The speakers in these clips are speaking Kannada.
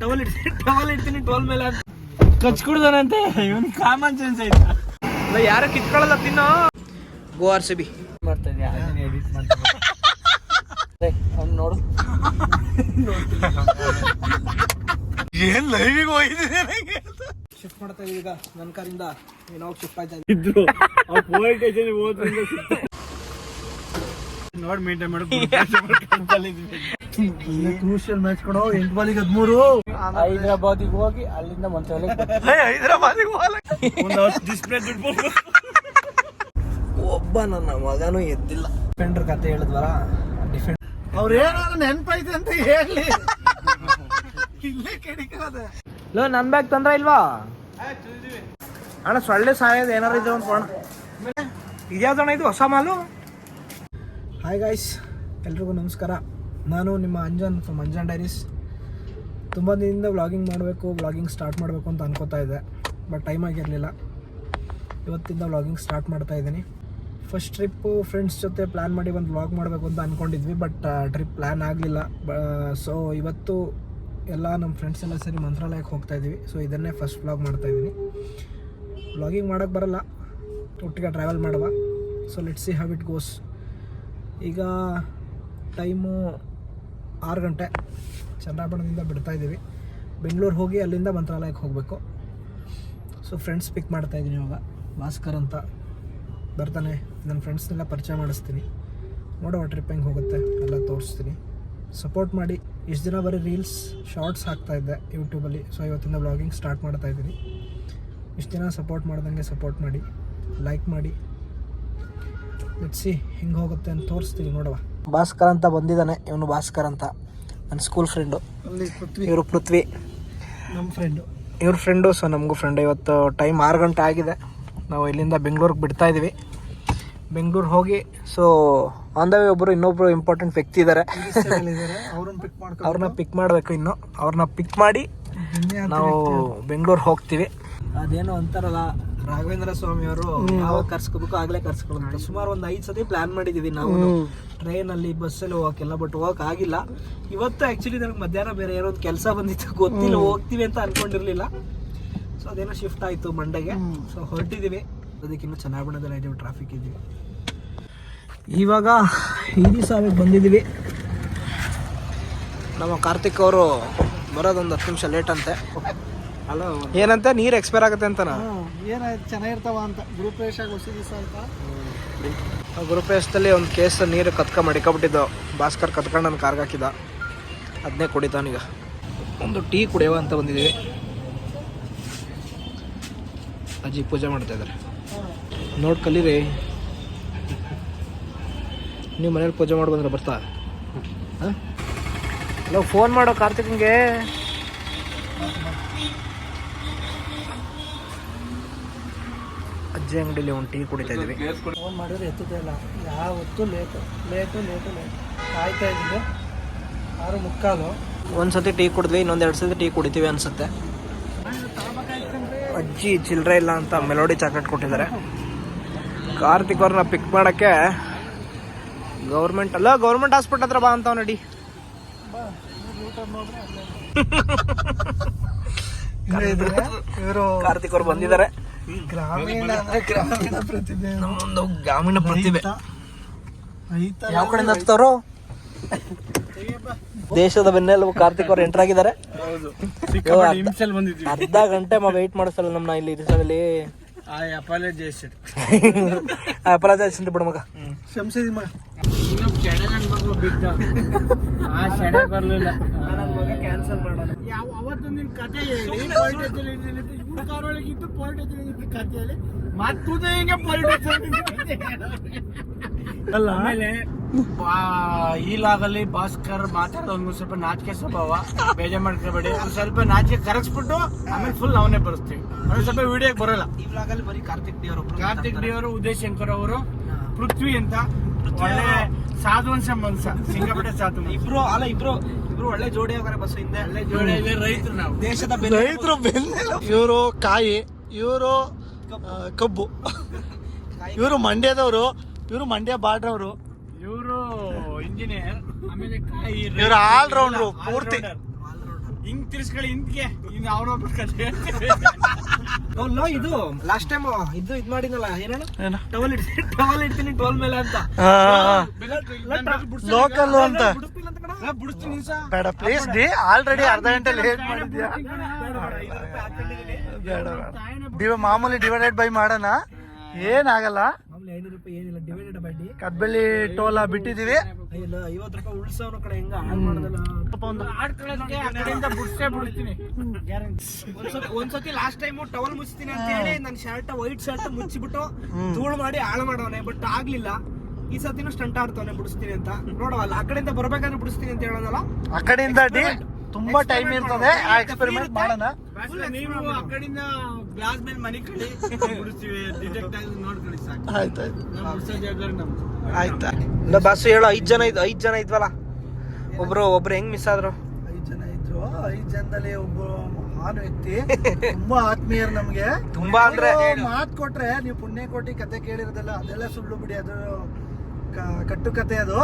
ಟವಲ್ ಇಡ್ತೀನಿ ಟವಲ್ ಇಡ್ತೀನಿ ಟೋಲ್ ಮೇಲೆ ಅಂತ ಕಚ್ಕೊಡ್ದಾನಂತೆ ಇವನ್ ಕಾಮನ್ ಸೆನ್ಸ್ ಐತೆ. ಅಲ್ಲ ಯಾರು ಕಿತ್ಕೊಳ್ಳಲ್ಲ ತಿನ್ನೋ ಗೋ ಆರ್ ಸಿ ಬಿ ಮಾಡ್ತಾ ಇದೆಯಾ? ಎಡಿಟ್ ಮಾಡ್ತಾ ಅವ್ನು ನೋಡು. ಏನ್ ಲೈವಿಗೆ ಹೋಗಿದ್ದೀನಿ ಶಿಫ್ಟ್ ಮಾಡ್ತಾ ಇದೀಗ ಈಗ ನನ್ನ ಕಾರಿಂದ ಏನೋ ಶಿಫ್ಟ್ ಆಯ್ತಾ ಇದ್ರು. ನೋಡಿ ಮೇಂಟೈನ್ ಕ್ರೂಷಿಯಲ್ ಮ್ಯಾಚ್ ಕೊಡೋ ಎಂಟು ಬಾಲಿಗೆ ಹದಿಮೂರು. ಹೈದರಾಬಾದಿಗೆ ಹೋಗಿ ಅಲ್ಲಿಂದ ಮಂತ್ರಾಲಯ ಹೈದರಾಬಾದಿಗೆ ಡಿಸ್ಪ್ಲೇ ಒಬ್ಬ ನನ್ನ ಮಗನೂ ಎದ್ದಿಲ್ಲ. ಡಿಫೆಂಡರ್ ಕತೆ ಹೇಳಿದ್ವಲ್ಲ ಡಿಫೆಂಡ್ ಅವ್ರ ಏನಾದ್ರು ನೆನಪೈತೆ ಅಂತ ಹೇಳಿ. ಇಲ್ಲೇ ಕೆಡಿಕದ. ಲೋ ನನ್ ಬ್ಯಾಗ್ ತಂದ್ರ ಇಲ್ವಾ? ಅಣ್ಣ ಸೊಳ್ಳೆ ಸಾಯೋದು ಏನಾರು ಇದೆ ಅಂತ ಅಣ್ಣ ಇದ್ಯಾವ್ದಣ್ಣ ಇದು ಹೊಸ ಮಾಲು? ಹಾಯ್ ಗಾಯ್ಸ್ ಎಲ್ರಿಗೂ ನಮಸ್ಕಾರ. ನಾನು ನಿಮ್ಮ ಅಂಜನ್ ಫ್ರಮ್ ಅಂಜನ್ ಡೈರೀಸ್. ತುಂಬ ದಿನದಿಂದ ವ್ಲಾಗಿಂಗ್ ಮಾಡಬೇಕು ವ್ಲಾಗಿಂಗ್ ಸ್ಟಾರ್ಟ್ ಮಾಡಬೇಕು ಅಂತ ಅನ್ಕೋತಾ ಇದ್ದೆ. ಬಟ್ ಟೈಮ್ ಆಗಿರಲಿಲ್ಲ. ಇವತ್ತಿಂದ ವ್ಲಾಗಿಂಗ್ ಸ್ಟಾರ್ಟ್ ಮಾಡ್ತಾ ಇದ್ದೀನಿ. ಫಸ್ಟ್ ಟ್ರಿಪ್ಪು ಫ್ರೆಂಡ್ಸ್ ಜೊತೆ ಪ್ಲ್ಯಾನ್ ಮಾಡಿ ಒಂದು ವ್ಲಾಗ್ ಮಾಡಬೇಕು ಅಂತ ಅಂದ್ಕೊಂಡಿದ್ವಿ ಬಟ್ ಟ್ರಿಪ್ ಪ್ಲ್ಯಾನ್ ಆಗಲಿಲ್ಲ. ಬ ಸೊ ಇವತ್ತು ಎಲ್ಲ ನಮ್ಮ ಫ್ರೆಂಡ್ಸ್ ಎಲ್ಲ ಸರಿ ಮಂತ್ರಾಲಯಕ್ಕೆ ಹೋಗ್ತಾ ಇದ್ದೀವಿ. ಸೊ ಇದನ್ನೇ ಫಸ್ಟ್ ವ್ಲಾಗ್ ಮಾಡ್ತಾ ಇದ್ದೀನಿ. ವ್ಲಾಗಿಂಗ್ ಮಾಡೋಕ್ಕೆ ಬರಲ್ಲ. ಒಟ್ಟಿಗೆ ಟ್ರಾವೆಲ್ ಮಾಡುವ. So let see have it goes ಈಗ ಟೈಮು ಆರು ಗಂಟೆ ಚನ್ನರಾಯಪಟ್ಟಣದಿಂದ ಬಿಡ್ತಾ ಇದ್ದೀವಿ. ಬೆಂಗಳೂರು ಹೋಗಿ ಅಲ್ಲಿಂದ ಮಂತ್ರಾಲಯಕ್ಕೆ ಹೋಗಬೇಕು. ಸೊ ಫ್ರೆಂಡ್ಸ್ ಪಿಕ್ ಮಾಡ್ತಾ ಇದ್ದೀನಿ ಇವಾಗ. ಭಾಸ್ಕರ್ ಅಂತ ಬರ್ತಾನೆ. ನನ್ನ ಫ್ರೆಂಡ್ಸ್ನೆಲ್ಲ ಪರಿಚಯ ಮಾಡಿಸ್ತೀನಿ. ನೋಡುವ ಟ್ರಿಪ್ ಹೆಂಗೆ ಹೋಗುತ್ತೆ ಎಲ್ಲ ತೋರಿಸ್ತೀನಿ. ಸಪೋರ್ಟ್ ಮಾಡಿ. ಇಷ್ಟು ದಿನ ಬರೀ ರೀಲ್ಸ್ ಶಾರ್ಟ್ಸ್ ಹಾಕ್ತಾ ಇದ್ದೆ ಯೂಟ್ಯೂಬಲ್ಲಿ ಸೊ ಇವತ್ತಿಂದ ಬ್ಲಾಗಿಂಗ್ ಸ್ಟಾರ್ಟ್ ಮಾಡ್ತಾ ಇದ್ದೀನಿ. ಇಷ್ಟು ದಿನ ಸಪೋರ್ಟ್ ಮಾಡ್ದಂಗೆ ಸಪೋರ್ಟ್ ಮಾಡಿ. ಲೈಕ್ ಮಾಡಿ. ಸಿ ಹೆಂಗೆ ಹೋಗುತ್ತೆ ಅಂತ ತೋರಿಸ್ತೀನಿ ನೋಡುವ ಭಾಸ್ಕರ್ ಅಂತ ಬಂದಿದ್ದಾನೆ. ಇವನು ಭಾಸ್ಕರ್ ಅಂತ. ನನ್ನ ಸ್ಕೂಲ್ ಫ್ರೆಂಡು ಇವರು ಪೃಥ್ವಿ. ನಮ್ಮ ಫ್ರೆಂಡು ಇವ್ರ ಫ್ರೆಂಡು ಸೊ ನಮಗೂ ಫ್ರೆಂಡು ಇವತ್ತು ಟೈಮ್ ಆರು ಗಂಟೆ ಆಗಿದೆ. ನಾವು ಇಲ್ಲಿಂದ ಬೆಂಗಳೂರಿಗೆ ಬಿಡ್ತಾ ಇದ್ದೀವಿ ಬೆಂಗಳೂರು ಹೋಗಿ ಸೊ ಆನ್ ದ ವೇ ಒಬ್ಬರು ಇನ್ನೊಬ್ಬರು ಇಂಪಾರ್ಟೆಂಟ್ ವ್ಯಕ್ತಿ ಇದ್ದಾರೆ ಅವ್ರನ್ನ ಪಿಕ್ ಮಾಡ್ಕೊ ಅವ್ರನ್ನ ಪಿಕ್ ಮಾಡಬೇಕು ಇನ್ನು. ಅವ್ರನ್ನ ಪಿಕ್ ಮಾಡಿ ನಾವು ಬೆಂಗಳೂರು ಹೋಗ್ತೀವಿ. ಅದೇನೋ ಅಂತಾರಲ್ಲ ರಾಘವೇಂದ್ರ ಸ್ವಾಮಿ ಅವರು ಯಾವಾಗ ಕರ್ಸ್ಕೋಬೇಕು ಆಗ್ಲೇ ಕರ್ಸ್ಕೊಳ್ಳೋದು ಸುಮಾರು ಒಂದು ಐದು ಸತಿ ಪ್ಲಾನ್ ಮಾಡಿದೀವಿ ನಾವು. ಟ್ರೈನ್ ಅಲ್ಲಿ ಬಸ್ಸಲ್ಲಿ ಹೋಗಕ್ಕೆಲ್ಲ ಬಟ್ ಹೋಗಕ್ ಆಗಿಲ್ಲ. ಇವತ್ತು ಆಕ್ಚುಲಿ ನನಗೆ ಮಧ್ಯಾಹ್ನ ಬೇರೆ ಏನೋ ಒಂದು ಕೆಲಸ ಬಂದಿತ್ತು. ಗೊತ್ತಿಲ್ಲ ಹೋಗ್ತೀವಿ ಅಂತ ಅನ್ಕೊಂಡಿರ್ಲಿಲ್ಲ. ಸೊ ಅದೇನೋ ಶಿಫ್ಟ್ ಆಯ್ತು ಮಂಡೆಗೆ ಸೊ ಹೊರಟಿದೀವಿ. ಅದಕ್ಕೆ ಚೆನ್ನಾಗಿ ಇದ್ದೀವಿ ಇದೀವಿ ಟ್ರಾಫಿಕ್ ಇದ್ದೀವಿ ಇವಾಗ ಹಿರಿ ಸಾವಿಗೆ ಬಂದಿದ್ದೀವಿ ನಮ್ಮ ಕಾರ್ತಿಕ್ ಅವರು ಬರೋದೊಂದು ಹತ್ತು ನಿಮಿಷ ಲೇಟ್ ಅಂತೆ. ಏನಂತೆ? ನೀರು ಎಕ್ಸ್ಪೈರ್ ಆಗುತ್ತೆ ಅಂತನಾ? ಏನಾಯ್ತು ಚೆನ್ನಾಗಿರ್ತಾವ ಅಂತ. ಗ್ರೂಪ್ ರೇಷ್ ಆಗಿ ಹೊಸ ದಿವಸ ಗುರುಪೇಶದಲ್ಲಿ ಒಂದು ಕೇಸ್ ನೀರು ಕತ್ಕ ಮಡಿಕೊಬಿಟ್ಟಿದ್ದು. ಭಾಸ್ಕರ್ ಕತ್ಕೊಂಡು ನನ್ನ ಕಾರ್ಗೆ ಹಾಕಿದ ಅದನ್ನೇ ಕುಡಿತಾನೀಗ ಒಂದು ಟೀ ಕುಡಿಯವ ಅಂತ ಬಂದಿದ್ದೀವಿ ಅಜ್ಜಿ ಪೂಜೆ ಮಾಡ್ತಾ ಇದ್ದಾರೆ ನೋಡಿ ಕಲೀರಿ. ನೀವು ಮನೇಲಿ ಪೂಜೆ ಮಾಡಿ ಬಂದ್ರೆ ಬರ್ತಾ? ಹಾಂ? ಹಲೋ ಫೋನ್ ಮಾಡೋ ಕಾರ್ತಿಕ್ಗೆ ಅಜ್ಜಿ ಅಂಗಡಿಲಿ ಒಂದು ಟೀ ಕುಡಿತಾ ಇದ್ದೀವಿ ಫೋನ್ ಮಾಡಿದ್ರೆ ಎತ್ತದೇ ಇಲ್ಲ. ಯಾವತ್ತೂ ಲೇಟು ಲೇಟು ಲೇಟು ಲೇಟು ಕಾಯ್ತಾ ಆರು ಮುಕ್ಕಾಲು. ಒಂದು ಸತಿ ಟೀ ಕುಡಿದ್ವಿ ಇನ್ನೊಂದು ಎರಡು ಸತಿ ಟೀ ಕುಡಿತೀವಿ ಅನ್ಸುತ್ತೆ. ಅಜ್ಜಿ ಚಿಲ್ಲರೆ ಇಲ್ಲ ಅಂತ ಮೆಲೋಡಿ ಚಾಕ್ಲೇಟ್ ಕೊಟ್ಟಿದ್ದಾರೆ. ಕಾರ್ತಿಕ್ ಅವ್ರನ್ನ ಪಿಕ್ ಮಾಡೋಕ್ಕೆ ಗೌರ್ಮೆಂಟ್ ಅಲ್ಲ ಗೌರ್ಮೆಂಟ್ ಹಾಸ್ಪಿಟಲ್ ಹತ್ರ ಬಾ ಅಂತ ನಡಿ ಇವರು ಕಾರ್ತಿಕ್ ಅವ್ರು ಬಂದಿದ್ದಾರೆ. ಗ್ರಾಮೀಣ ಅಂದ್ರೆ ಗ್ರಾಮೀಣ ಪ್ರತಿಭೆ. ನಮ್ಮೊಂದು ಗ್ರಾಮೀಣ ಪ್ರತಿಭೆ. ರೈತ ಯಾವ ಕಡೆಯಿಂದ ಹಚ್ತವ್ರು ದೇಶದ ಬೆನ್ನೆಲುಬು ಕಾರ್ತಿಕ್ ಅವರು ಎಂಟರ್ ಆಗಿದ್ದಾರೆ. ಅರ್ಧ ಗಂಟೆ ಮಾ ವೆಯ್ಟ್ ಮಾಡಿಸಲ್ಲ ನಮ್ಮನ್ನ ಇಲ್ಲಿ ಇರಿಸೋದಲ್ಲಿ ಐ ಅಪಾಲಜೈಸ್ ಅಪರಾಧ ಬಿಡು ಮಗ. ಶಂಸಿದಿ ಮಗ. ಬಿದ್ದ. ಆ ಸೆಡೆ ಬರ್ಲಿಲ್ಲ. ಕ್ಯಾನ್ಸಲ್ ಮಾಡೋಣ ಯಾವ ಅವತ್ತು ನಿನ್ ಕತೆ ಹೇಳಿ. ಪಾಲಿಟಿಕ್ಸ್ ಇವ್ರ ಕಾರೊಳಗೆ ಇದ್ದು ಕತೆ ಹೇಳಿ. ಮತ್ತು ಹಿಂಗೆ ಪಾಲಿಟಿಕ್ಸ್ ಅಲ್ಲ. ಆಮೇಲೆ ಈಲಾಗಲ್ಲಿ ಭಾಸ್ಕರ್ ಮಾತಾಡೋದು ಒಂದು ಸ್ವಲ್ಪ ನಾಚಿಕೆ ಸ್ವಭಾವ. ಬೇಜಾರ್ ಮಾಡ್ಕೋಬೇಡಿ. ಒಂದ್ ಸ್ವಲ್ಪ ನಾಚಿಕೆ ಕರಗಿಸ್ಬಿಟ್ಟು ಆಮೇಲೆ ಫುಲ್ ಅವನೇ ಬರ್ಸ್ತೀವಿ ಒಂದ್ ಸ್ವಲ್ಪ ವಿಡಿಯೋಗೆ ಬರೋಲ್ಲ. ಈ ವ್ಲಾಗಲ್ಲಿ ಬರೀ ಕಾರ್ತಿಕ್ ದೇವರು ಅವರು ಕಾರ್ತಿಕ್ ದೇವರು ಅವರು ಉದಯ್ ಶಂಕರ್ ಅವರು ಪೃಥ್ವಿ ಅಂತ ಒಳ್ಳೆ ಸಾಧುವಂಶ ಮನ್ಸ ಸಿಂಗಾಪಟ್ಟೆ ಸಾಧು ಇಬ್ರು ಅಲ್ಲ ಇಬ್ರು ಇಬ್ರು ಒಳ್ಳೆ ಜೋಡಿ ಹೋಗಾರೆ ಬಸ್ ಹಿಂದೆ. ಒಳ್ಳೆ ಜೋಡಿ ಇದೆ ರೈತರು ನಾವು. ದೇಶದ ಬೆನ್ನೆಲುಬು. ರೈತರು ಇವರು ಕಾಯಿ ಇವರು ಕಬ್ಬು. ಇವರು ಮಂಡ್ಯದವರು ಇವರು ಮಂಡ್ಯ ಬಾರ್ಡ್ರವರು. ಇವರು ಇಂಜಿನಿಯರ್ ಆಮೇಲೆ ಕಾಯಿ ಇವ್ರು all rounder, ಪೂರ್ತಿ. ಹಿಂಗ್ ತಿರ್ಸ್ಕೊಳ್ಳಿ ಹಿಂದ್ಗೆ. ಹಿಂಗ್ ಅವನೊಬ್ಬ ಕತೆ ಇದು ಲಾಸ್ಟ್ ಟೈಮ್ ಇದು ಇದ್ ಮಾಡಿದ್ನಲ್ಲ ಏನೇನು? ಏನು? ಟವಲ್ ಇಡ್ತೀನಿ ಟವಲ್ ಇಡ್ತೀನಿ ಟೋಲ್ ಮೇಲೆ ಅಂತ. ಲೋಕಲ್ ಅಂತ. ಅಂತ ನಾ ಬಿಡಿಸ್ತೀನಿ ಸಾ ಬೇಡ ಪ್ಲೀಸ್ ಡಿ ಆಲ್ರೆಡಿ ಅರ್ಧ ಗಂಟೆ ಲೇಟ್ ಮಾಡಿದ್ಯಾ? ಬೇಡ ಮಾಮೂಲಿ ಡಿವೈಡೆಡ್ ಬೈ ಮಾಡೋಣ. ಏನಾಗಲ್ಲ. ಮಾಮೂಲಿ ಐನೂರು ರೂಪಾಯಿ ಏನಿಲ್ಲ ಡಿವೈಡೆಡ್ ಬಡ್ಡಿ ಕದ್ಬೆಳ್ಳಿ ಟೋಲ ಬಿಟ್ಟಿದೀವಿ ಇಲ್ಲ ಐವತ್ತು ರೂಪಾಯಿ ಉಳಿಸೋನು ಕಡೆ ಹೆಂಗ ಹಾಳು ಮಾಡೋದಲ್ಲ. ಆಡ್ಕೊಳ್ಳೋದಕ್ಕೆ ಆ ಕಡೆಯಿಂದ ಬಿಡ್ಸೇ ಬಿಡ್ತೀನಿ. ಗ್ಯಾರಂಟಿ ಒಂದ್ಸತಿ ಲಾಸ್ಟ್ ಟೈಮ್ ಟವಲ್ ಮುಚ್ತೀನಿ ಅಂತ ಹೇಳಿ ನನ್ನ ಶರ್ಟ್ ವೈಟ್ ಶರ್ಟ್ ಮುಚ್ಚಿಬಿಟ್ಟು ಧೂಳು ಮಾಡಿ ಹಾಳು ಮಾಡೋನೆ ಬಟ್ ಆಗ್ಲಿಲ್ಲ. ಈ ಸತಿನೂ ಸ್ಟಂಟ್ ಆಡ್ತಾವನೆ ಬಿಡಿಸ್ತೀನಿ ಅಂತ. ನೋಡವಲ್ಲ ಆ ಕಡೆಯಿಂದ ಬರ್ಬೇಕಾದ್ರೆ ಬಿಡಿಸ್ತೀನಿ ಅಂತ ಹೇಳೋದಲ್ಲ? ಆ ಕಡೆಯಿಂದ ಡಿ ತುಂಬಾ ಟೈಮ್ ಇರ್ತದೆ. ಆ ಎಕ್ಸ್ಪೆರಿಮೆಂಟ್ ಮಾಡೋಣ. ನೀವು ಆ ಕಡೆಯಿಂದ ಗ್ಲಾಸ್ ಮೇಲೆ ಮನಿ ಕಳಿ ಬಿಡಿಸ್ತೀವಿ ಡಿಟೆಕ್ಟ್ ಆಗಿ ನೋಡ್ಕೊಳ್ಳಿ ಸಾಕು. ಆಯ್ತಾಯ್ತು ಆಯ್ತಾ. ಇಲ್ಲ ಬಸ್ ಹೇಳು ಐದ್ ಜನ ಇದ್ ಐದ್ ಜನ ಇದ್ವಲ್ಲ? ಒಬ್ರು ಒಬ್ರು ಹೆಂಗ್ ಮಿಸ್ ಆದ್ರು? ಐದು ಜನ ಇದ್ರು. ಐದು ಜನದಲ್ಲಿ ಒಬ್ಬ ಮಹಾನ್ ವ್ಯಕ್ತಿ ತುಂಬಾ ಆತ್ಮೀಯರು ನಮ್ಗೆ. ತುಂಬಾ ಅಂದ್ರೆ ಮಾತು ಕೊಟ್ರೆ ನೀವು ಪುಣ್ಯ ಕೋಟಿ ಕತೆ ಕೇಳಿರೋದಲ್ಲ ಅದೆಲ್ಲ ಸುಳ್ಳು ಬಿಡಿ ಅದು ಕ- ಕಟ್ಟು ಕತೆ ಅದು.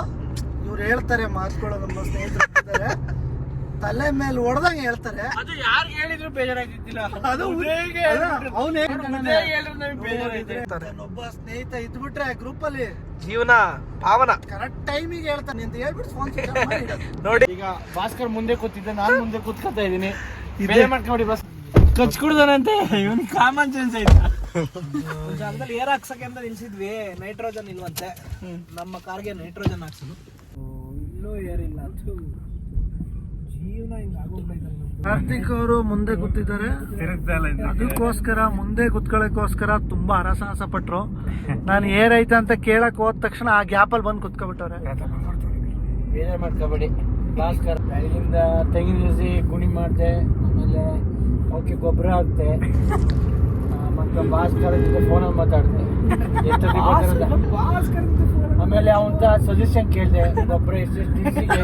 ಇವ್ರು ಹೇಳ್ತಾರೆ ಮಾತುಗಳು ನಮ್ಮ ಸ್ನೇಹಿತರು ಇದ್ದಾರೆ. ತಲೆ ಮೇಲೆ ಹೊಡೆದಂಗೆ ಹೇಳ್ತಾರೆ. ಅದು ಯಾರು ಹೇಳಿದ್ರು ಬೇಜಾರಾಗಿದ್ದಿಲ್ಲ ಅದು ಅವನು ಬೇಜಾರಾಯ್ತು. ಒಬ್ಬ ಸ್ನೇಹಿತ ಇದ್ಬಿಟ್ರೆ ಗ್ರೂಪ್ ಅಲ್ಲಿ ಜೀವನ ಪಾವನ ಕರೆಕ್ಟ್ ಟೈಮಿಗೆ ಹೇಳ್ತಾನೆ. ಅಂತ ಹೇಳ್ಬಿಟ್ಟು ಫೋನ್ ನೋಡಿ. ಈಗ ಭಾಸ್ಕರ್ ಮುಂದೆ ಕೂತಿದ್ದೆ ನಾನು ಮುಂದೆ ಕೂತ್ಕೊತಾ ಇದ್ದೀನಿ. ಬೇರೆ ಮಾಡ್ಕೊಂಡಿ ಬಸ್ ಕಚ್ಕುಡ್ದಾನಂತೆ ಇವನ್ ಕಾಮನ್ ಸೆನ್ಸ್ ಐತೆ. ಜಾಗದಲ್ಲಿ ಏರ್ ಹಾಕ್ಸಕ್ಕೆ ಅಂತ ನಿಲ್ಸಿದ್ವಿ. ನೈಟ್ರೋಜನ್ ಇಲ್ವಂತೆ. ನಮ್ಮ ಕಾರ್ಗೆ ನೈಟ್ರೋಜನ್ ಹಾಕ್ಸೋದು. ಇನ್ನೂ ಏರ್ ಇಲ್ಲ ಥು. ಜೀವನ ಹಿಂಗ ಆಗೋಗ್ಬಿಟ್ಟೈತಲ್ಲ ನಮ್ದು. ಕಾರ್ತಿಕ್ ಅವರು ಮುಂದೆ ಕೂತಿದ್ದಾರೆ. ಅದಕ್ಕೋಸ್ಕರ ಮುಂದೆ ಕುತ್ಕೊಳ್ಳೋಕ್ಕೋಸ್ಕರ ತುಂಬಾ ಹರಸಾಹಸ ಪಟ್ರು ನಾನು ಏನೈತೆ ಅಂತ ಕೇಳಕ್ ಹೋದ ತಕ್ಷಣ ಆ ಗ್ಯಾಪ್ ಅಲ್ಲಿ ಬಂದು ಕುತ್ಕೊಬಿಟ್ಟವ್ರೆ ಬೇರೆ ಮಾಡ್ಕೋಬೇಡಿ. ಭಾಸ್ಕರ್ ಬೆಳಗಿಂದ ತೆಂಗಿನ ಸಸಿ ಗುಣಿ ಮಾಡಿದೆ ಆಮೇಲೆ ಅವಕ್ಕೆ ಗೊಬ್ಬರ ಹಾಕ್ತೆ ಮತ್ತು ಭಾಸ್ಕರ್ ಜೊತೆ ಫೋನಲ್ಲಿ ಮಾತಾಡಿದೆ. ಆಮೇಲೆ ಅವನ ಸಜೆಷನ್ ಕೇಳಿದೆ ಗೊಬ್ಬರ ದಿವ್ಸಿಗೆ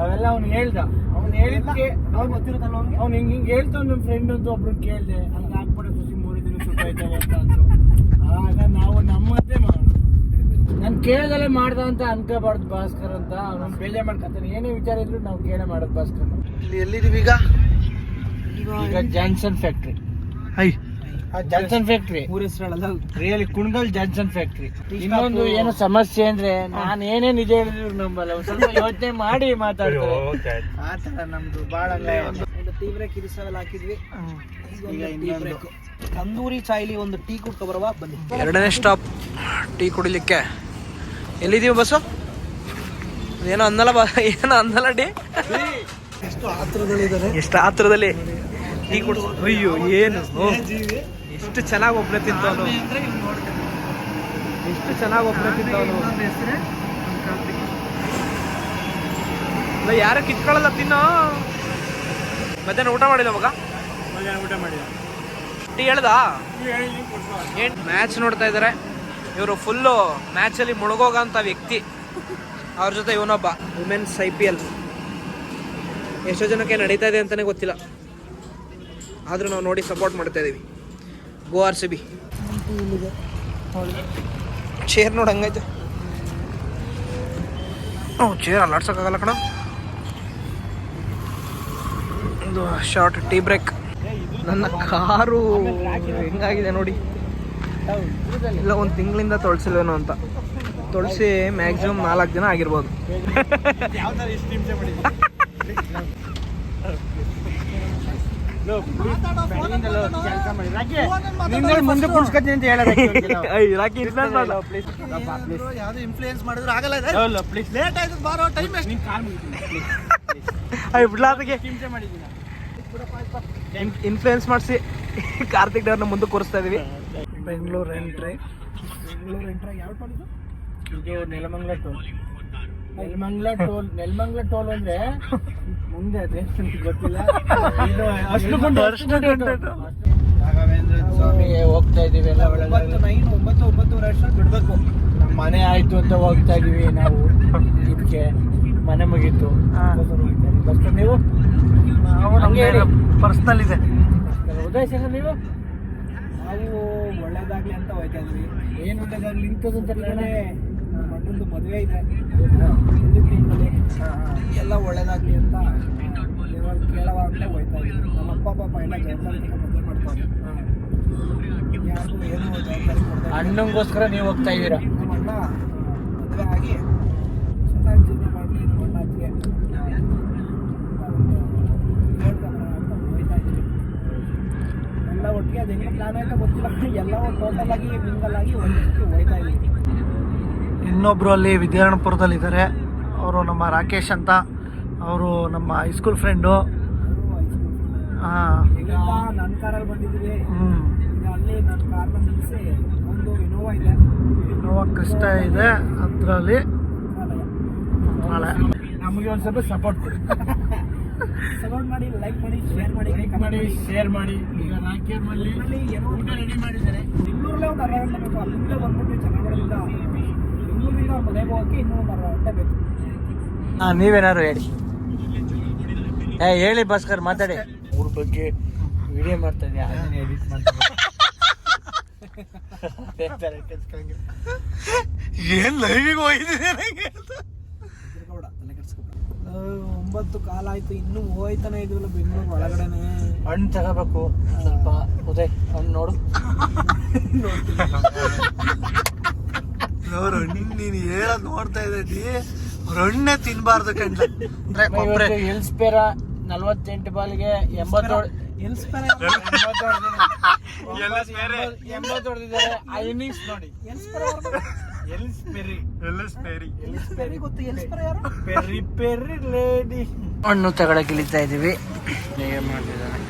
ಅವೆಲ್ಲ ಅವ್ನು ಹೇಳ್ದ. ಅವ್ನು ಹೇಳಿದ್ಕೆ ಅವ್ನು ಗೊತ್ತಿರುತ್ತಲ್ಲ ಅವ್ನಿಗೆ? ಅವ್ನು ಹಿಂಗೆ ಹಿಂಗೆ ಹೇಳ್ತಾವ್ ನಮ್ಮ ಫ್ರೆಂಡ್ ಅಂತ ಒಬ್ರು ಕೇಳಿದೆ. ಹಂಗ ಹಾಕ್ಬಿಡ ಖುಷಿ ಮೂರು ದಿನ ಸುತ್ತಾಯ್ತವೆ ಅಂತ ಅಂದ್ರು. ಆಗ ನಾವು ನಮ್ಮದೇ ಮಾಡ ನಾನು ಕೇಳ್ದಲ್ಲೇ ಮಾಡ್ದ ಅಂತ ಅನ್ಕೋಬಾರ್ದು ಭಾಸ್ಕರ್ ಅಂತ. ಅವ್ನು ಬೇಜಾರ್ ಮಾಡ್ಕೊತಾನೆ. ಏನೇ ವಿಚಾರ ಇದ್ರು ನಾವು ಕೇಳೇ ಮಾಡೋದು ಭಾಸ್ಕರ್ ಇಲ್ಲಿ ಎಲ್ಲಿದೀವಿ ಈಗ? ಈಗ ಜಾನ್ಸನ್ ಫ್ಯಾಕ್ಟ್ರಿ ಐ ಜಾನ್ಸನ್ ಫ್ಯಾಕ್ಟ್ರಿ ಊರ ರಿಯಲಿ ಕುಣಗಲ್ ಜಾನ್ಸನ್ ಫ್ಯಾಕ್ಟ್ರಿ ಇನ್ನೊಂದು ಏನು ಸಮಸ್ಯೆ ಅಂದ್ರೆ ನಾನು ಏನೇನು ಇದೆ ಹೇಳಿದ್ರು ನಂಬಲ್ಲ. ಒಂದ್ ಸ್ವಲ್ಪ ಯೋಚನೆ ಮಾಡಿ ಮಾತಾಡ್ತಾರೆ. ಆ ತರ ನಮ್ದು ಬಾಳ ಒಂದು ಟೀ ಬ್ರೇಕ್ ಹಾಕಿದ್ವಿ. ಈಗ ಇನ್ನೊಂದು. ತಂದೂರಿ ಚಾಯ್ಲಿ ಒಂದು ಟೀ ಕುಡ್ಕೊ ಬರುವ ಬನ್ನಿ. ಎರಡನೇ ಸ್ಟಾಪ್ ಟೀ ಕುಡಿಲಿಕ್ಕೆ. ಎಲ್ಲಿದೀವಿ ಬಸ್ಸು ಏನೋ ಅಂದಲ್ಲ ಬಾ ಏನೋ ಅಂದಲ್ಲ ಡಿ? ಎಷ್ಟು ಆತ್ರದಲ್ಲಿ ಎಷ್ಟು ಆತ್ರದಲ್ಲಿ? ಟೀ ಕುಡ್ ಅಯ್ಯೋ ಏನು? ಎಷ್ಟು ಚೆನ್ನಾಗಿ ಒಬ್ಬರೇ ತಿಂತವನು ಎಷ್ಟು ಚೆನ್ನಾಗಿ ಒಬ್ಬರೇ ತಿಂತವನು ಇಲ್ಲ ಯಾರು ಕಿತ್ಕೊಳ್ಳಲ್ಲ ತಿನ್ನೋ? ಮಧ್ಯಾಹ್ನ ಊಟ ಮಾಡಿದ ಮಗ? ಊಟ ಮಾಡಿದ ಟೀ ಹೇಳ್ದ? ಏನು ಮ್ಯಾಚ್ ನೋಡ್ತಾ ಇದ್ದಾರೆ ಇವರು ಫುಲ್ಲು ಮ್ಯಾಚಲ್ಲಿ ಮುಳುಗೋಗಂತ ವ್ಯಕ್ತಿ. ಅವ್ರ ಜೊತೆ ಇವನೊಬ್ಬ ವುಮೆನ್ಸ್ ಐ ಪಿ ಎಲ್ ಎಷ್ಟೋ ಜನಕ್ಕೆ ನಡೀತಾ ಇದೆ ಅಂತಲೇ ಗೊತ್ತಿಲ್ಲ. ಆದರೂ ನಾವು ನೋಡಿ ಸಪೋರ್ಟ್ ಮಾಡ್ತಾ ಇದ್ದೀವಿ go R C B chair ನೋಡಿ ಹಂಗೈತೆ. ಓ ಚೇರ್ ಅಲ್ಲಾಡ್ಸೋಕ್ಕಾಗಲ್ಲ ಕಣ. ಒಂದು ಶಾರ್ಟ್ ಟೀ ಬ್ರೇಕ್ ನನ್ನ ಕಾರು ಹೆಂಗಾಗಿದೆ ನೋಡಿ. ಇಲ್ಲ, ಒಂದು ತಿಂಗಳಿಂದ ತೊಳಸಿಲ್ವೇನೋ ಅಂತ. ತೊಳಸಿ ಮ್ಯಾಕ್ಸಿಮಮ್ ನಾಲ್ಕು ದಿನ ಆಗಿರ್ಬೋದು ಯಾವ ತರ ಇಷ್ಟು ಹಿಂಸೆ ಮಾಡಿದ್ವಿ ಮುಂದೆ ಕುಡ್ಸ್ಕೊತೀನಿ ಅಂತ ಯಾವ್ದು ಇನ್ಫ್ಲೂಯೆನ್ಸ್ ಮಾಡಿದ್ರು? ಆಗಲ್ಲ ಪ್ಲೀಸ್ ಲೇಟ್ ಆಯ್ತು ಬಾರೋ ಟೈಮ್ ಎಷ್ಟು? ನಿನ್ ಕಾಲ್ ಮುಗಿತೀನಿ ಬಿಡ್ಲಾದಕ್ಕೆ ಹಿಂಸೆ ಮಾಡಿದ್ದೀನಿ ಇನ್ಫ್ಲೂಯೆನ್ಸ್ ಮಾಡಿಸಿ. ಕಾರ್ತಿಕ್ ಡೇವ್ರನ್ನ ಮುಂದೆ ಕೂರಿಸ್ತಾ ಇದೀವಿ. ಬೆಂಗಳೂರು ಎಂಟ್ರಿ. ಬೆಂಗಳೂರು ಎಂಟ್ರೆ ಯಾವ ಟೋಲ್ ಇದು ಇದು Nelamangala toll Nelamangala toll Nelamangala toll ಅಂದ್ರೆ ಮುಂದೆ ಅದೇ ಗೊತ್ತಿಲ್ಲ. ಅಷ್ಟು ರಾಘವೇಂದ್ರ ಸ್ವಾಮಿಗೆ ಹೋಗ್ತಾ ಇದೀವಿ ಎಲ್ಲ ಒಂಬತ್ತು ನೈನ್ ಒಂಬತ್ತು ಒಂಬತ್ತುವರೆ ವರ್ಷ ಬಿಡ್ಬೇಕು ನಮ್ಮ ಮನೆ ಆಯ್ತು ಅಂತ ಹೋಗ್ತಾ ಇದೀವಿ ನಾವು. ಇದಕ್ಕೆ ಮನೆ ಮುಗೀತು. ನೀವು? ಪರ್ಸ್ನಲ್ ಇದೆ. ಉದಯ ಸರ್ ನೀವು? ನಾವು ಒಳ್ಳೇದಾಗ್ಲಿ ಅಂತ ಹೋಯ್ತಾ ಇದ್ವಿ. ಏನು ಒಳ್ಳೇದಾಗ್ಲಿ? ಅಂತ ನಮ್ಮ ಅಣ್ಣಂದು ಮದುವೆ ಇದೆ. ಎಲ್ಲ ಒಳ್ಳೇದಾಗಲಿ ಅಂತ ಇವಾಗ ಕೇಳವ ಅಂತ ಹೋಯ್ತಾ ಇದ್ದೀನಿ ನಮ್ಮ ಅಪ್ಪ ಪಾಪ ಎಲ್ಲ ಜವಾಬ್ದಾರಿ ಮದುವೆ ಮಾಡ್ತಾರೆ. ಯಾರು ಏನು ಜವಾಬ್ದಾರಿ ಕೊಡ್ತಾರೆ ಅಣ್ಣಂಗೋಸ್ಕರ ನೀವು ಹೋಗ್ತಾ ಇದ್ದೀರಾ? ನಮ್ಮ ಅಣ್ಣ ಮದುವೆ ಆಗಿ ಚೆನ್ನಾಗಿ ಜೀವನ ಮಾಡಲಿ ನಮ್ಮ ಅಣ್ಣ ಅದಕ್ಕೆ ಎಲ್ಲ ಒಟ್ಟಿಗೆ ಅದು ಹೆಂಗೆ ಪ್ಲಾನ್ ಆಯ್ತಾ ಗೊತ್ತಿಲ್ಲ. ಎಲ್ಲ ಟೋಟಲ್ ಆಗಿ ಮಿಂಗಲ್ ಆಗಿ ಒಂದು ಹೋಯ್ತಾ ಇದ್ದೀವಿ ಇನ್ನೊಬ್ರು ಅಲ್ಲಿ ವಿದ್ಯಾರಣ್ಯಪುರದಲ್ಲಿ ಇದ್ದಾರೆ ಅವರು ನಮ್ಮ ರಾಕೇಶ್ ಅಂತ. ಅವರು ನಮ್ಮ ಹೈಸ್ಕೂಲ್ ಫ್ರೆಂಡು ಹಾಂ ಈಗ ನನ್ನ ಕಾರಲ್ಲಿ ಬಂದಿದ್ದೀವಿ ಹ್ಞೂ ಈಗ ಅಲ್ಲಿ ನನ್ನ ಕಾರ್ನ ನಿಲ್ಲಿಸಿ ಒಂದು ಇನೋವಾ ಇದೆ. ಇನ್ನೋವಾ ಕಷ್ಟ ಇದೆ. ಅದರಲ್ಲಿ ನಾಳೆ ನಮಗೆ ಒಂದು ಸ್ವಲ್ಪ ಸಪೋರ್ಟ್ ಕೊಡಿ. ಸಪೋರ್ಟ್ ಮಾಡಿ ಲೈಕ್ ಮಾಡಿ ಶೇರ್ ಮಾಡಿ ಲೈಕ್ ಮಾಡಿ ಶೇರ್ ಮಾಡಿ. ಈಗ ರಾಕೇರ್ ಮಲ್ಲಿ ಊಟ ರೆಡಿ ಮಾಡಿದ್ದಾರೆ. ಬೆಂಗಳೂರಲ್ಲೇ ಒಂದು ಅರ್ಧ ಗಂಟೆ ಬೇಕು. ಅಲ್ಲಿಂದ ಬಂದ್ಬಿಟ್ಟು ಅವ್ರ ಮನೆಗೆ ಗಂಟೆ ಬೇಕು. ಹಾಂ ನೀವೇನಾದ್ರು ಹೇಳಿ. ಏ ಹೇಳಿ ಭಾಸ್ಕರ್ ಮಾತಾಡಿ. ಅವ್ರ ಬಗ್ಗೆ ವಿಡಿಯೋ ಮಾಡ್ತಾ ಇದೆಯಾ? ಅದನ್ನೇ ಎಡಿಟ್ ಏನು ಲೈವಿಗೆ ಹೋಗಿದ್ದೀನಿ ಒಂಬತ್ತು ಕಾಲ ಆಯ್ತು ಇನ್ನು ಹೋಯ್ತಾನೆ ಇದ್ವಲ್ಲ ಬೆಂಗಳೂರು ಒಳಗಡೆನೆ. ಹಣ್ಣು ತಗೋಬೇಕು ಸ್ವಲ್ಪ ಉದಯ್ ಹಣ್ಣು ನೋಡು. ಅವ್ರು ನೀನು ಹೇಳೋದು ನೋಡ್ತಾ ಇದ್ದೀ ಅವ್ರ ಹಣ್ಣೆ ತಿನ್ಬಾರ್ದು ಕಂಡ್ಲ ಅಂದ್ರೆ ಕೊಬ್ಬರಿ ಎಲ್ಸ್ಪೇರ ನಲ್ವತ್ತೆಂಟು ಬಾಲ್ಗೆ ಎಂಬತ್ತು ಎಲ್ಸ್ಪೇರೆ ಎಂಬತ್ತು ಹೊಡೆದಿದ್ದಾರೆ. ಆ ಇನ್ನಿಂಗ್ಸ್ ನೋಡಿ. ಎಲ್ಸ್ಪೇರೆ ಎಲ್ಸ್ಪೆರಿ ಎಲ್ಸ್ಪೇರೆ ಗೊತ್ತು ಎಲ್ಸ್ಪೇರೆ ಯಾರು? Peri peri lady. ಹಣ್ಣು ತಗೊಳಕ್ ಇಳಿತಾ ಇದೀವಿ. ಹೇಗೆ ಮಾಡ್ತಿದ್ದಾನೆ?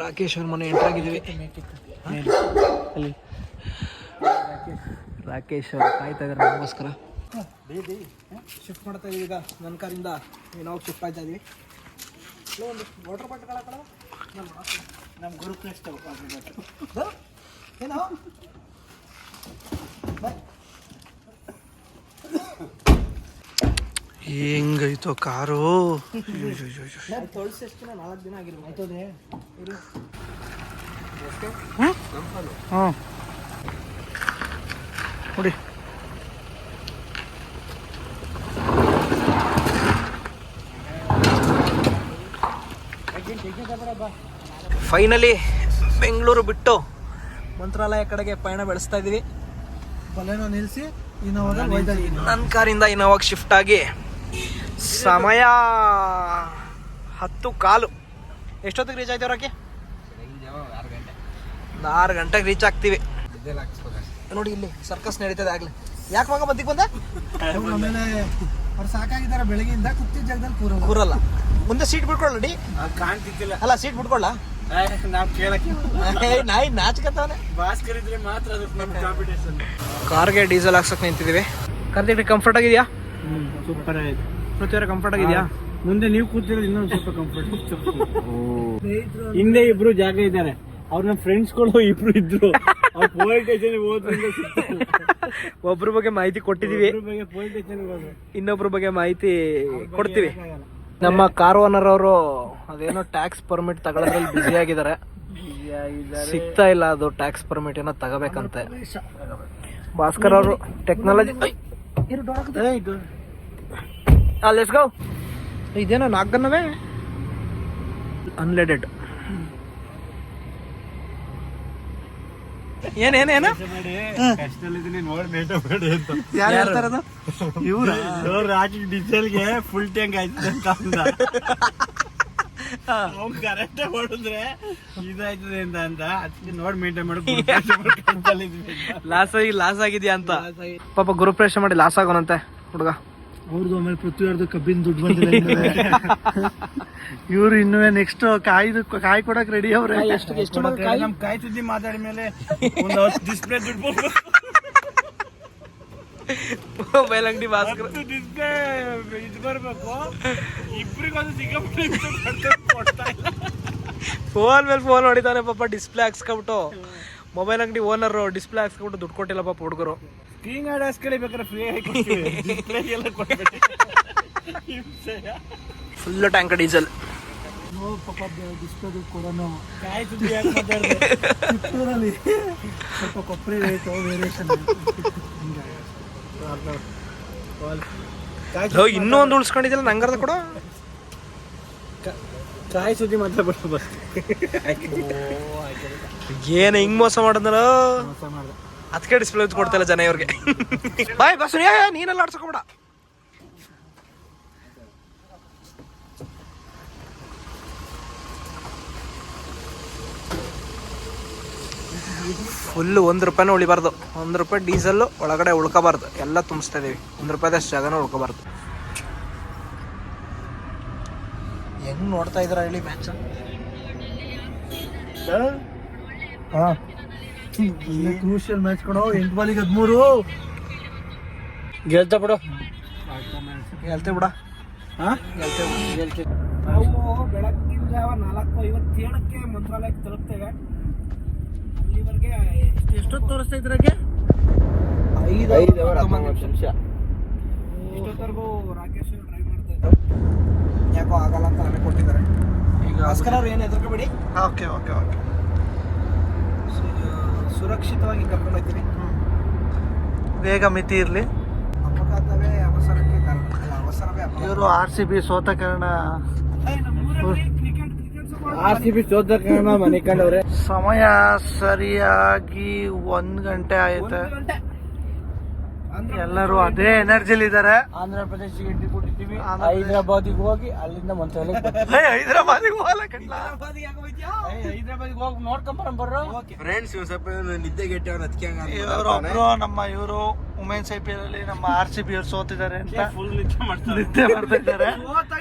ರಾಕೇಶ್ ಅವ್ರ ಮನೆ ಎಂಟರ್ ಅಲ್ಲಿ. ರಾಕೇಶ್ ಅವರು ಕಾಯ್ತಾ ಇದಾರೆ ನಮಗೋಸ್ಕರ. ಶಿಫ್ಟ್ ಮಾಡ್ತಾ ಇದೀವಿ ಈಗ. ನನ್ನ ಕಾರಿಂದ ನಾವು ಶಿಫ್ಟ್ ಆಯ್ತಾ ಇದೀವಿ. ಇಲ್ಲೋ ಒಂದು ವಾಟರ್ ಬಾಟಲ್ ಕಳ ನಮ್ಮ ಗುರು ಕೃಷ್ಣ ಏನೋ ಹೆಂಗೈತೋ ಕಾರು ತೊಳ್ಸಿ ಎಷ್ಟು ದಿನ ನಾಲ್ಕು ದಿನ ಆಗಿರ್ಬೋದು ಆಯ್ತದೆ ಹ್ಞೂ ನೋಡಿ. ಫೈನಲಿ ಬೆಂಗಳೂರು ಬಿಟ್ಟು ಮಂತ್ರಾಲಯ ಕಡೆಗೆ ಪಯಣ ಬೆಳೆಸ್ತಾ ಇದೀವಿ ಬಲೇನೋ ನಿಲ್ಲಿಸಿ ನನ್ನ ಕಾರಿಂದ ಇನೋವಾಗ ಶಿಫ್ಟ್ ಆಗಿ ಸಮಯ ಹತ್ತು ಕಾಲು. ಎಷ್ಟೊತ್ತಿಗೆ ರೀಚ್ ಒಂದು ಆರು ಗಂಟೆಗೆ ರೀಚ್ ಆಗ್ತೀವಿ. ನೋಡಿ ಇಲ್ಲಿ ಸರ್ಕಸ್ ನಡೀತದೆ ಆಗ್ಲಿ. ಯಾಕೆ ಮಗ ಮದ್ದಿಗೆ ಬಂದ? ಆಮೇಲೆ ಅವ್ರು ಸಾಕಾಗಿದ್ದಾರೆ ಬೆಳಗ್ಗೆಯಿಂದ ಕೂತಿದ್ದ ಜಾಗದಲ್ಲಿ ಕೂರಲ್ಲ. ಕೂರಲ್ಲ. ಮುಂದೆ ಸೀಟ್ ಬಿಟ್ಕೊಳ್ಳಿ ಕಾಣ್ತಿದ್ದಿಲ್ಲ. ಅಲ್ಲ ಸೀಟ್ ಬಿಟ್ಕೊಳ್ಳ? ನಾವು ಕೇಳಕ್ಕೆ ಏಯ್, ನಾಯಿ ಭಾಸ್ಕರ್ ಇದ್ರೆ ಮಾತ್ರ ಅದು ನಮ್ಮ ಕಾಂಪಿಟೇಷನ್ ಕಾರ್ಗೆ ಡೀಸೆಲ್ ಹಾಕ್ಸಕ್ ನಿಂತಿದ್ದೀವಿ ಕಾರ್ತಿಕ್ ಕಂಫರ್ಟ್ ಆಗಿದ್ಯಾ? ಸೂಪರ್ ಆಗಿದೆ. ಕಂಫರ್ಟ್ ಆಗಿದ್ಯಾ? ಮುಂದೆ ನೀವು ಕೂತಿರೋದು ಇನ್ನೊಂದು ಸ್ವಲ್ಪ ಕಂಫರ್ಟ್ ಹಿಂದೆ ಇಬ್ರು ಜಾಗ ಇದ್ದಾರೆ. ಅವ್ರ ನಮ್ಮ ಫ್ರೆಂಡ್ಸ್ಗಳು ಇಬ್ರು ಇದ್ರು. ಅವ್ರು ಪೊಲೀಸ್ ಸ್ಟೇಷನ್ ಹೋದ್ರಿಂದ ಸಿಗ್ತಾರೆ ಒಬ್ರ ಬಗ್ಗೆ ಮಾಹಿತಿ ಕೊಟ್ಟಿದೀವಿ. ಇಬ್ರ ಬಗ್ಗೆ ಪೊಲೀಸ್ ಸ್ಟೇಷನ್ ಹೋದ್ರು. ಇನ್ನೊಬ್ರ ಬಗ್ಗೆ ಮಾಹಿತಿ ಕೊಡ್ತೀವಿ. ನಮ್ಮ ಕಾರ್ ಓನರ್ ಅವರು ಅದೇನೋ ಟ್ಯಾಕ್ಸ್ ಪರ್ಮಿಟ್ ತಗೊಳ್ಳೋದ್ರಲ್ಲಿ ಬ್ಯುಸಿ ಆಗಿದ್ದಾರೆ. ಸಿಗ್ತಾ ಇಲ್ಲ ಅದು ಟ್ಯಾಕ್ಸ್ ಪರ್ಮಿಟ್ ಏನೋ ತಗೋಬೇಕಂತೆ. ಭಾಸ್ಕರ್ ಅವರು ಟೆಕ್ನಾಲಜಿ ಲೆಟ್ಸ್ ಗೋ ಇದೇನೋ ನಾಲ್ಕನ್ನವೇ ಅನ್ಲೆಡೆಡ್ ಏನೇನೇನು ಯಾರು ಹೇಳ್ತಾರದು? ಇವ್ರ? ಅವ್ರು ಹಾಕಿ ಡೀಸೆಲ್ಗೆ ಫುಲ್ ಟ್ಯಾಂಕ್ ಆಯ್ತದೆ ಅಂತ ಅಂದ. ಅವ್ನು ಕರೆಕ್ಟ್ ಹೊಡೆದ್ರೆ ಇದಾಯ್ತದೆ ಅಂತ ಅಂತ ಅದಕ್ಕೆ ನೋಡಿ ಮೇಂಟೈನ್ ಮಾಡಿ ಲಾಸ್ ಆಗಿ ಲಾಸ್ ಆಗಿದ್ಯಾ ಅಂತ? ಪಾಪ ಗುರುಪ್ರೇಷ ಮಾಡಿ ಲಾಸ್ ಆಗೋನಂತೆ ಹುಡುಗ. ಅವ್ರದ್ದು ಆಮೇಲೆ ಪೃಥ್ವಿಯವ್ರದ್ದು ಕಬ್ಬಿನ ದುಡ್ಡು ಬಂದಿಲ್ಲ ಇವ್ರು ಇನ್ನು ನೆಕ್ಸ್ಟ್ ಕಾಯ್ದು ಕಾಯಿ ಕೊಡಕ್ ರೆಡಿ ಅವ್ರೆ. ಎಷ್ಟು ಎಷ್ಟು ಕಾಯಿ ನಮ್ ಕಾಯಿ ಸುದ್ದಿ ಮಾತಾಡಿದ ಮೇಲೆ ಒಂದು ಹತ್ತು ಡಿಸ್ಪ್ಲೇ ದುಡ್ಡು ಮೊಬೈಲ್ ಅಂಗಡಿ ಭಾಸ್ಕರ್ ಡಿಸ್ಪ್ಲೇ ಇದು ಬರಬೇಕು. ಇಬ್ರಿಗೊಂದು ಫೋನ್ ಮೇಲೆ ಫೋನ್ ಹೊಡಿತಾನೆ ಪಾಪ ಡಿಸ್ಪ್ಲೇ ಹಾಕ್ಸ್ಕೊಬಿಟ್ಟು. ಮೊಬೈಲ್ ಅಂಗಡಿ ಓನರ್ ಡಿಸ್ಪ್ಲೇ ಹಾಕ್ಸ್ಕೊಬಿಟ್ಟು ದುಡ್ಡು ಕೊಟ್ಟಿಲ್ಲ ಪಾಪ ಹುಡುಗರು. ಸ್ಕ್ರೀನ್ ಗಾರ್ಡ್ ಹಾಸ್ಕೊಳ್ಳಿ ಬೇಕಾದ್ರೆ ಫ್ರೀ ಆಗಿ ಡಿಸ್ಪ್ಲೇ ಎಲ್ಲ ಕೊಟ್ಬಿಟ್ಟು ಹಿಂಸೆಯ. Full tank diesel. ಇನ್ನೂ ಒಂದು ಉಳ್ಸ್ಕೊಂಡಿದ್ದಿಲ್ಲ ನಂಗರ್ದ ಕೂಡ. ಕಾಯಿ ಸುದ್ದಿ ಮಾತ್ರ ಬರ್ತದೆ ಬಸ್ ಏನು ಹಿಂಗ್ ಮೋಸ ಮಾಡಿದ್ರ ಮೋಸ ಮಾಡ್ದೆ. ಅದಕ್ಕೆ ಡಿಸ್ಪ್ಲೇ ಕೊಡ್ತಲ್ಲ ಜನ ಇವ್ರಿಗೆ. ಬಾಯ್ ಬಸ್ ನೀನೆಲ್ಲ ಆಡ್ಸಕೋಬೇಡ. ಫುಲ್ಲು ಒಂದು ರೂಪಾಯಿನೂ ಉಳಿಬಾರ್ದು. ಒಂದು ರೂಪಾಯಿ ಡೀಸೆಲ್ಲು ಒಳಗಡೆ ಉಳ್ಕೋಬಾರ್ದು. ಎಲ್ಲ ತುಂಬಿಸ್ತಾ ಇದೀವಿ. ಒಂದು ರೂಪಾಯಿದಷ್ಟು ಜಾಗನೂ ಉಳ್ಕೋಬಾರ್ದು. ಹೆಂಗ್ ನೋಡ್ತಾ ಇದ್ರ ಹೇಳಿ ಮ್ಯಾಚ್ ಹಾ? ಕ್ರೂಷಿಯಲ್ ಮ್ಯಾಚ್ ಕೊಡೋ ಎಂಟು ಬಾಲಿಗೆ ಹದಿಮೂರು. ಗೆಲ್ತಾ ಬಿಡು. ಹೇಳ್ತೇವೆ ಬಿಡ. ಹಾ? ನಾವು ಬೆಳಗ್ಗಿನ ಜಾವ ನಾಲ್ಕು ಐವತ್ತೇಳಕ್ಕೆ ಮಂತ್ರಾಲಯಕ್ಕೆ ತಲುಪ್ತೇವೆ. ಅಲ್ಲಿವರೆಗೆ ಎಷ್ಟೊತ್ತು ತೋರಿಸ್ತಾ ಇದ್ರಾಗೆ ಐದು ನಿಮಿಷ. ಇಷ್ಟೊತ್ತವರೆಗೂ ರಾಕೇಶ್ ಡ್ರೈವ್ ಮಾಡ್ತಾ ಇದ್ದಾರೆ ಯಾಕೋ ಆಗಲ್ಲ ಅಂತ ನನಗೆ ಕೊಟ್ಟಿದ್ದಾರೆ. ಈಗ ಭಾಸ್ಕರ್ ಅವ್ರು ಏನು ಹೆದರ್ಕೋಬೇಡಿ ಓಕೆ ಓಕೆ ಓಕೆ ಸುರಕ್ಷಿತವಾಗಿ ಕರ್ಕೊಂಡು ಹೋಗ್ತೀನಿ. ಬೇಗ ಮಿತಿ ಇರಲಿ. ಅಪಘಾತವೇ ಅವಸರಕ್ಕೆ ಕಾರಣ. ಅವಸರವೇ ಇವರು ಆರ್ ಸಿ ಬಿ ಸೋತ ಕಾರಣ ಆರ್ ಸಿ ಬಿ ಕಾರಣ ಮನೆ ಕಂಡವ್ರೆ ಸಮಯ ಸರಿಯಾಗಿ ಒಂದ್ ಗಂಟೆ ಆಯ್ತು. ಎಲ್ಲರೂ ಅದೇ ಎನರ್ಜಿಲಿ ಇದಾರೆ ಆಂಧ್ರ ಪ್ರದೇಶಕ್ಕೆ ಎಂಟ್ರಿ ಕೊಟ್ಟಿದ್ದೀವಿ ಹೈದರಾಬಾದಿಗೆ ಹೋಗಿ ಅಲ್ಲಿಂದ ಮಂತ್ರಾಲಯ ಹೈದರಾಬಾದಿಗೆ ಹೋಗಲ್ಲ ಹೈದರಾಬಾದಿಗೆ ಹೋಗಿ ನೋಡ್ಕೊಂಬರ ಬರ್ರೋ. ಫ್ರೆಂಡ್ಸ್ ಸ್ವಲ್ಪ ನಿದ್ದೆ ಗೆಟ್ಟವ್ರು ಅದಕ್ಕೆ ಇವರೊಬ್ರು ನಮ್ಮ ಇವರು ವುಮೆನ್ಸ್ ಐ ಪಿ ಎಲ್ ಅಲ್ಲಿ ನಮ್ಮ ಆರ್ ಸಿ ಬಿ ಅವ್ರು ಸೋತಿದ್ದಾರೆ ಅಂತ ಫುಲ್ ನಿದ್ದೆ ಮಾಡ್ತಾರೆ ನಿದ್ದೆ ಮಾಡ್ತಾ ಇದ್ದಾರೆ.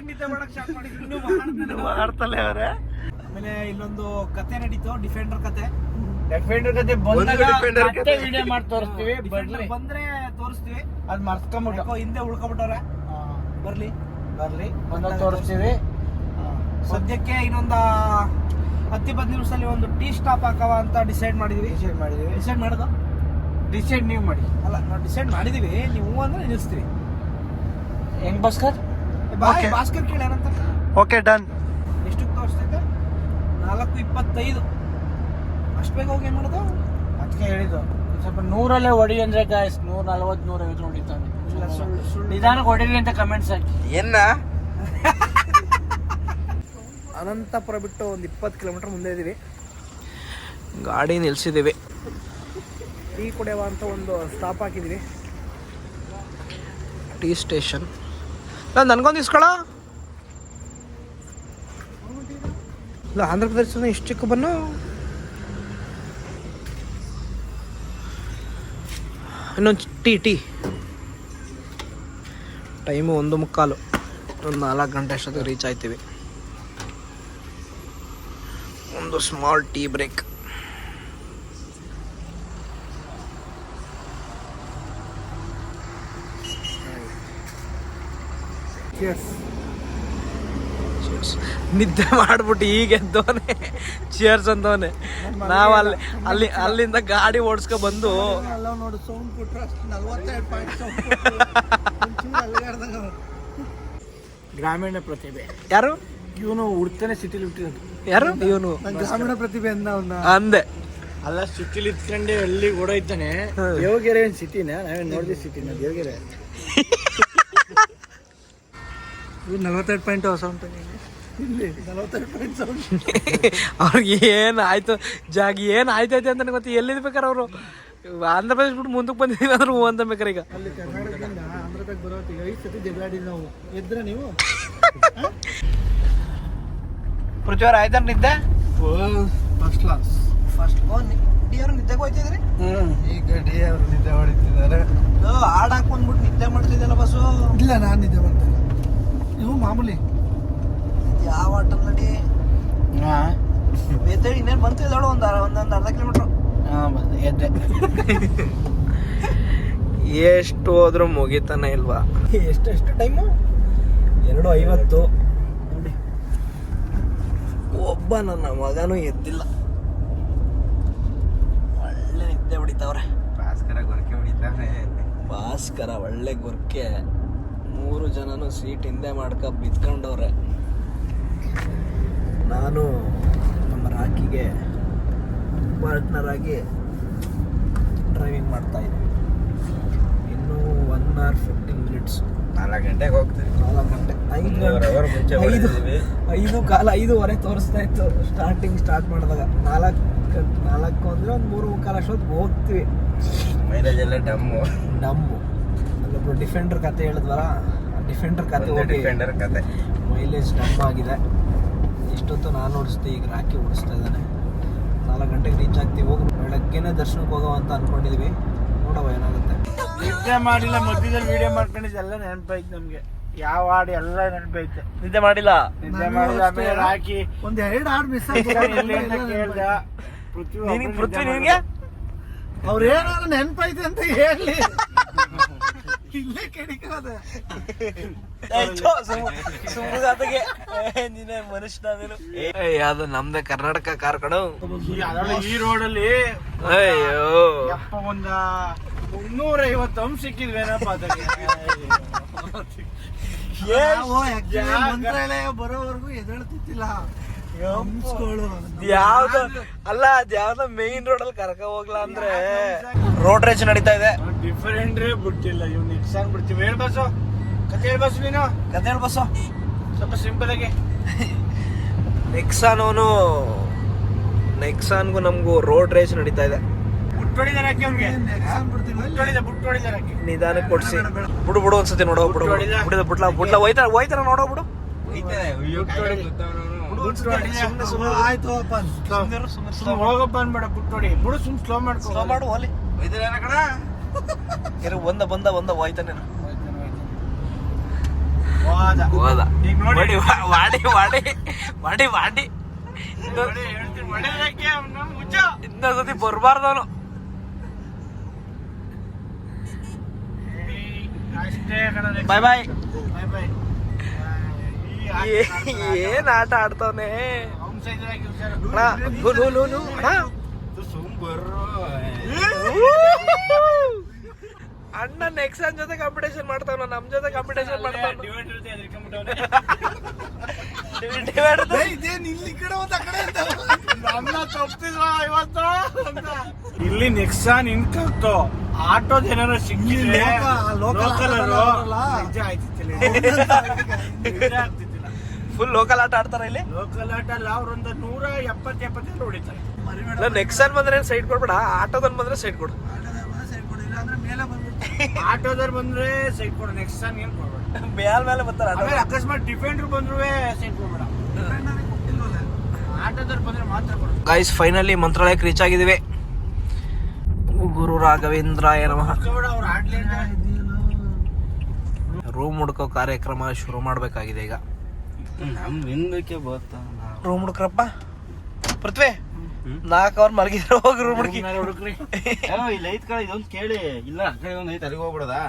ನಿದ್ದೆ ಮಾಡಕ್ ಸ್ಟಾರ್ಟ್ ಮಾಡಿದ್ರು. ಮಾಡ್ತಲೇ ಅವರೇ. ಆಮೇಲೆ ಇಲ್ಲೊಂದು ಕತೆ ನಡೀತು ಡಿಫೆಂಡರ್ ಕತೆ. ಡಿಫೆಂಡರ್ ಕತೆ ಬಂದಾಗ defender ಮತ್ತೆ ವಿಡಿಯೋ ಮಾಡಿ ತೋರಿಸ್ತೀವಿ ಬರ್ಲಿ ಬಂದ್ರೆ ತೋರಿಸ್ತೀವಿ ಅದ್ ಮರ್ಸ್ಕೊಂಬಿಟ್ಟು. ಯಾಕೋ ಹಿಂದೆ ಉಳ್ಕೊಬಿಟ್ಟವ್ರೆ. ಬರ್ಲಿ. ಬರ್ಲಿ. ಬಂದಾಗ ತೋರಿಸ್ತೀವಿ. ಸದ್ಯಕ್ಕೆ ಇನ್ನೊಂದು ಹತ್ತಿ ಇಪ್ಪತ್ತು ನಿಮಿಷದಲ್ಲಿ ಒಂದು ಟೀ ಸ್ಟಾಪ್ ಹಾಕವ ಅಂತ ಡಿಸೈಡ್ ಮಾಡಿದೀವಿ. ಡಿಸೈಡ್ ಮಾಡಿದೀವಿ. ಡಿಸೈಡ್ ಮಾಡೋದು? ಡಿಸೈಡ್ ನೀವು ಮಾಡಿ. ಅಲ್ಲ ನಾವು ಡಿಸೈಡ್ ಮಾಡಿದೀವಿ. ನೀವು ಅಂದ್ರೆ ನಿಲ್ಲಿಸ್ತೀವಿ. ಹೆಂಗ್ ಭಾಸ್ಕರ್? ಬಾ Okay. ಭಾಸ್ಕರ್ ಕೇಳಿ ಏನಂತ ಓಕೆ ಡನ್ ನಾಲ್ಕು ಇಪ್ಪತ್ತೈದು. ಅಷ್ಟು ಬೇಗ ಹೋಗಿ ಏನು ಮಾಡೋದು? ಅದಕ್ಕೆ ಹೇಳಿದ್ದು. ಸ್ವಲ್ಪ ನೂರಲ್ಲೇ ಹೊಡಿ ಅಂದ್ರೆ ಗಾಯ್ಸ್ ನೂರ ನಲ್ವತ್ತು ನೂರ ಐವತ್ತು ಹೊಡಿತಾನೆ ನಿಧಾನ ಸುಳ್ಳು ಸುಳ್ಳು. ನಿಧಾನಕ್ಕೆ ಹೊಡಿಲಿ ಅಂತ ಕಮೆಂಟ್ಸ್ ಹಾಕಿ. ಏನ? ಅನಂತಪುರ ಬಿಟ್ಟು ಒಂದು ಇಪ್ಪತ್ತು ಕಿಲೋಮೀಟರ್ ಮುಂದೆ ಇದ್ದೀವಿ ಗಾಡಿ ನಿಲ್ಸಿದ್ದೀವಿ ಟೀ ಕುಡಿಯವ ಅಂತ ಒಂದು ಸ್ಟಾಪ್ ಹಾಕಿದ್ದೀವಿ ಟೀ ಸ್ಟೇಷನ್. ನಾನು ನನಗೊಂದು ಇಸ್ಕೊಳ? ಇಲ್ಲ ಆಂಧ್ರ ಪ್ರದೇಶದ ಇಷ್ಟು ಚಿಕ್ಕ ಬನ್ನು? ಇನ್ನೊಂದು ಟೀ ಟೀ. ಟೈಮು ಒಂದು ಮುಕ್ಕಾಲು. ಒಂದು ನಾಲ್ಕು ಗಂಟೆ ಅಷ್ಟೊತ್ತಿಗೆ ರೀಚ್ ಆಯ್ತೀವಿ. ಒಂದು ಸ್ಮಾಲ್ ಟೀ ಬ್ರೇಕ್ ನಿದ್ದೆ ಮಾಡ್ಬಿಟ್ಟು ಈಗ ಎದ್ದವನೆ ಚೇರ್ಸ್ ಅಂತವನೆ ನಾವು ಅಲ್ಲಿ ಅಲ್ಲಿ ಅಲ್ಲಿಂದ ಗಾಡಿ ಓಡಿಸ್ಕೊ ಬಂದು ಗ್ರಾಮೀಣ ಪ್ರತಿಭೆ. ಯಾರು? ಇವನು ಉಡ್ತಾನೆ ಸಿಟಿಲಿ ಹುಟ್ಟಿದ್ರು ಯಾರು? ಇವನು. ಗ್ರಾಮೀಣ ಪ್ರತಿಭೆ ಅಂದ ಅವನ. ಅಂದೆ. ಅಲ್ಲ ಸಿಟಿಲಿ ಇಟ್ಕೊಂಡೆ ಅಲ್ಲಿ ಓಡೋಯ್ತಾನೆ. ದೇವಗೆರೆ ಏನ್ ಸಿಟಿನ? ನಾವೇನ್ ನೋಡಿದ್ವಿ ಸಿಟಿನ ದೇವಗೆರೆ? ನಲ್ವತ್ತೆರಡು ಪಾಯಿಂಟ್ ಹೊಸ ಸೌಂಡ್ ಅವ್ರಿಗೆ ಏನು ಆಯ್ತು? ಜಾಗ ಏನು ಆಯ್ತೈತೆ ಅಂತ ಗೊತ್ತಿ? ಎಲ್ಲಿದ್ ಬೇಕಾರೆ ಅವರು? ಆಂಧ್ರ ಪ್ರದೇಶ ಬಿಟ್ಟು ಮುಂದಕ್ಕೆ ಬಂದಿದ್ದೀವಿ ಅಂದ್ರೆ ಹೂ ಅಂತ ಬೇಕಾರೆ ಈಗ. ಅಲ್ಲಿ ಕರ್ನಾಟಕದಿಂದ ಆಂಧ್ರದಾಗ ಬರೋತ್ತಿಗೆ ಐದು ಸತಿ ಜಗಳಾಡಿ ನಾವು. ಎದ್ರ ನೀವು? ಪೃಥ್ವಿಯವ್ರ ಆಯ್ತಾರ ನಿದ್ದೆ? ಫಸ್ಟ್ ಕ್ಲಾಸ್ ಫಸ್ಟ್ ಡಿಯರ್ ನಿದ್ದೆಗೆ ಹೋಯ್ತಿದ್ರಿ? ಈಗ ಡಿ ಅವರು ನಿದ್ದೆ ಹೊಡಿತಿದ್ದಾರೆ ಹಾಡ್ ಹಾಕೊಂಡ್ಬಿಟ್ಟು ನಿದ್ದೆ ಮಾಡ್ತಿದ್ದಲ್ಲ ಬಸ್ಸು? ಇಲ್ಲ ನಾನು ನಿದ್ದೆ ಮಾಡ್ತೇನೆ ನೀವು ಮಾಮೂಲಿ ಯಾವ ಆಟಲ್ ನಡಿ ಹಾ ಎದ್ದೇಳಿ ಇನ್ನೇನು ಬಂತಿದ್ದಾಳು ಒಂದು ಒಂದೊಂದು ಅರ್ಧ ಕಿಲೋಮೀಟ್ರ್ ಹಾ ಬಂದೆ ಎದ್ದೆ. ಎಷ್ಟು ಹೋದ್ರೂ ಮುಗಿತಾನೆ ಇಲ್ವಾ? ಎಷ್ಟು ಎಷ್ಟು ಟೈಮು ಎರಡು ಐವತ್ತು. ನೋಡಿ. ಒಬ್ಬ ನನ್ನ ಮಗನೂ ಎದ್ದಿಲ್ಲ. ಒಳ್ಳೆ ನಿದ್ದೆ ಹೊಡಿತಾವ್ರೆ. ಭಾಸ್ಕರ ಗೊರಕೆ ಹೊಡಿತಾವ್ರೆ ಭಾಸ್ಕರ ಒಳ್ಳೆ ಗೊರ್ಕೆ. ಮೂರು ಜನನು ಸೀಟ್ ಹಿಂದೆ ಮಾಡ್ಕ ಬಿದ್ಕೊಂಡವ್ರೆ. ನಾನು ರಾಕಿಗೆ ಪಾರ್ಟ್ನರ್ ಆಗಿ ಡ್ರೈವಿಂಗ್ ಮಾಡ್ತಾ ಇದ್ದೀವಿ ಇನ್ನೂ ಒನ್ ಅವರ್ ಫಿಫ್ಟೀನ್ ಮಿನಿಟ್ಸ್ ನಾಲ್ಕು ಗಂಟೆಗೆ ಹೋಗ್ತೀವಿ. ನಾಲ್ಕು ಗಂಟೆ. ಐದು ಗಂಟೆ. ಐದು. ಐದು ಕಾಲ ಐದೂವರೆ ತೋರಿಸ್ತಾ ಇತ್ತು ಸ್ಟಾರ್ಟಿಂಗ್ ಸ್ಟಾರ್ಟ್ ಮಾಡಿದಾಗ. ನಾಲ್ಕು ಗಂಟೆ ನಾಲ್ಕು ಅಂದರೆ ಒಂದು ಮೂರು ಕಾಲ ಅಷ್ಟೊತ್ತು ಹೋಗ್ತೀವಿ. ಮೈಲೇಜ್ ಎಲ್ಲ ಡಮ್ಮು ಡಮ್ಮು ಅಲ್ಲೊಬ್ರು ಡಿಫೆಂಡರ್ ಕತೆ ಹೇಳಿದ್ವಲ್ಲ? ಡಿಫೆಂಡರ್ ಕತೆ ಡಿಫೆಂಡರ್ ಕತೆ. ಮೈಲೇಜ್ ಡಮ್ ಆಗಿದೆ. ಇಷ್ಟೊತ್ತು ನಾನು ಓಡಿಸ್ದೆ ಈಗ ರಾಕಿ ಓಡಿಸ್ತಾ ಇದ್ದಾನೆ. ನಾಲ್ಕು ಗಂಟೆಗೆ ರೀಚ್ ಆಗ್ತೀವಿ ಹೋಗಿ. ಬೆಳಗ್ಗೆನೇ ದರ್ಶನಕ್ಕೆ ಹೋಗೋ ಅಂತ ಅನ್ಕೊಂಡಿದ್ವಿ. ನೋಡವ ಏನಾಗುತ್ತೆ. ನಿದ್ದೆ ಮಾಡಿಲ್ಲ ಮಧ್ಯದಲ್ಲಿ ವಿಡಿಯೋ ಮಾಡ್ಕೊಂಡಿದ್ದು ಎಲ್ಲ ನೆನಪಾಯ್ತು ನಮಗೆ. ಯಾವ ಹಾಡು ಎಲ್ಲ ನೆನಪೈತೆ ನಿದ್ದೆ ಮಾಡಿಲ್ಲ? ನಿದ್ದೆ ಮಾಡಿಲ್ಲ. ಆಮೇಲೆ ರಾಕಿ. ಒಂದ್ ಎರಡು ಹಾಡು ಮಿಸ್ ಕೇಳ್ದ. ಪೃಥ್ವಿ ಪೃಥ್ವಿ ನಿನಗೆ? ಅವ್ರ ಏನಾದ್ರು ನೆನ್ಪೈತೆ ಅಂತ ಹೇಳಿ. ಇಲ್ಲೇ ಕೆಡಿಕೋದೆ ನೀನೇ ಮನುಷ್ಯ ಅದು ನಮ್ದೇ ಕರ್ನಾಟಕ ಕಾರ್ ಕಣು. ಈ- ರೋಡ್ ಈ ರೋಡಲ್ಲಿ ಅಯ್ಯೋ. ಯಪ್ಪ ಒಂದ ಮುನ್ನೂರ ಐವತ್ತು ಅಂಶ ಸಿಕ್ಕಿದ್ವೇನಪ್ಪ ಅದಕ್ಕೆ? ಮಂತ್ರಾಲಯ ಬರೋವರೆಗೂ ಎದ್ದೇಳ್ತಿತ್ತಿಲ್ಲ ಯಾವ್ದು? ಅಲ್ಲ ಅದ್ ಯಾವ್ದ ಮೇನ್ ರೋಡ್ ಅಲ್ಲಿ ಕರ್ಕ ಹೋಗ್ಲಾ ಅಂದ್ರೆ. ರೋಡ್ ರೇಸ್ ನಡೀತಾ ಇದೆ. ಡಿಫರೆಂಟ್ರೇ ಬಿಟ್ಟಿಲ್ಲ ಇವ್ ನಿಕ್ಸಾನ್ ಬಿಡ್ತೀವಿ. ಹೇಳ್ ಬಸ್ಸು ಕತೆ ಹೇಳ್ ಬಸ್ಸು ನೀನು. ಕತೆ ಹೇಳ ಬಸ್ಸು ಸ್ವಲ್ಪ ಸಿಂಪಲ್ ಆಗಿ. ನೆಕ್ಸಾನೋನು ನೆಕ್ಸಾನ್ಗೂ ನಮಗೂ ರೋಡ್ ರೇಜ್ ನಡೀತಾ ಇದೆ. ನೆಕ್ಸಾನ್ ನಿಧಾನಕ್ಕೆ ಕೊಡ್ಸಿ. ಬಿಡು ಬಿಡು. ಒಂದ್ಸತಿ ನೋಡೋ ಬಿಡು ಬಿಡು. ಬಿಟ್ಲ ಬಿಟ್ಲ ಬಿಡ್ಲ ಬಿಡ್ಲ ಹೋಯ್ತಾರ ಹೋಯ್ತಾರ ನೋಡೋ ಬಿಡು. ಹೋಯ್ತಾನೆ ಅಯ್ಯೋ ಕಾಯ್ಕೊಂಡು ಕೂತವ್ನು ಅವ್ನು. ಬುಟ್ಟೊಡಿದ ಆಯ್ತು ಅಪ್ಪ ಸುಮ್ನೆ ಹೋಗಪ್ಪ ಅನ್ಬೇಡ ಬುಟ್ಟೊಡಿ ಬಿಡು ಸುಮ್ ಸ್ಲೋ ಮಾಡಿ ಸ್ಲೋ ಮಾಡು ಹೋಲಿ ಹೋಯ್ತಾನೆ ಕಣ? ಇರು ಒಂದ ಬಂದ ಒಂದ ಹೋಯ್ತಾನೆ ಹೋದ ನೋಡಿ. ಮಾಡಿ ವಾಡಿ ವಾಡಿ ವಾಡಿ. ವಾಡಿ. ಇನ್ನೊಂದ್ಸತಿ ಬರ್ಬಾರ್ದವನು. ಬಾಯ್ ಕಣಲೆ. ಬಾಯ್ ಬಾಯ್ Bye bye. ಈ ಆಟ ಆಡ್ತಾನೆ. ಏನ್ ಆಟ ಆಡ್ತಾವನೆ. ಅಣ್ಣ ನೆಕ್ಸಾನ್ ಜೊತೆ ಕಾಂಪಿಟೇಷನ್ ಮಾಡ್ತಾವ ನಮ್ ಜೊತೆ ಕಾಂಪಿಟೇಷನ್ ಮಾಡ್ತಾವ ಇಲ್ಲಿ ಈ ಕಡೆ ಆಟೋ ಸಿಕ್ಕಿದ್ರೆ ಲೋಕ- ಲೋಕಲ್ ಲೋಕಲ್ ಫುಲ್ ಲೋಕಲ್ ಆಟ ಆಡ್ತಾರ ಇಲ್ಲಿ? ಲೋಕಲ್ ಆಟ ಅಲ್ಲ ಅವ್ರೊಂದು ನೂರ ಎಪ್ಪತ್ತು ಎಪ್ಪತ್ತೆಲ್ಲ ಹೊಡಿತಾರೆ. ನೆಕ್ಸ್ಟ್ ನೆಕ್ಸಾನ್ ಬಂದ್ರೆ ಸೈಡ್ ಕೊಡ್ಬೇಡ? ಆಟೋದನ್ ಬಂದ್ರೆ ಸೈಡ್ ಕೊಡು. ಆಟೋದವ್ರು ಬಂದ್ರೆ ಸೈಡ್ ಕೊಡು ನೆಕ್ಸಾನ್ ಏನ್ ಕೊಡ್ಬೇಡ. ಮೇಲ್ ಮೇಲೆ ಬರ್ತಾರ ಆಮೇಲೆ ಅಕಸ್ಮಾತ್ ಡಿಫೆಂಡರ್ ಬಂದ್ರು ಸೈಡ್ ಕೊಡ್ಬೇಡ. ಆಟೋದವ್ರು ಬಂದ್ರೆ ಮಾತ್ರ ಕೊಡು. ಗೈಸ್ ಫೈನಲಿ ಮಂತ್ರಾಲಯಕ್ಕೆ ರೀಚ್ ಆಗಿದ್ದೀವಿ. ಗುರು ರಾಘವೇಂದ್ರಾಯ ನಮಃ. ರೂಮ್ ಹುಡ್ಕೋ ಕಾರ್ಯಕ್ರಮ ಶುರು ಮಾಡಬೇಕಾಗಿದೆ ಈಗ. ನಮ್ ರೂಮ್ ಹುಡುಕ್ರಪ್ಪ. ಪೃಥ್ವಿ ನಾಲ್ಕು ಅವ್ರ ಮಲಗಿದ್ರೆ ಹೋಗಿ ರೂಮ್ ಹುಡುಕಿ. ಹುಡುಕ್ರಿ. ಇಲ್ಲ ಐತ್ ಕಡೆ ಇದೊಂದು ಕೇಳಿ. ಇಲ್ಲ ಆ ಕಡೆ ಒಂದ್ ಐತ್ ಅಲ್ಲಿಗೆ ಹೋಗ್ಬಿಡದಾ?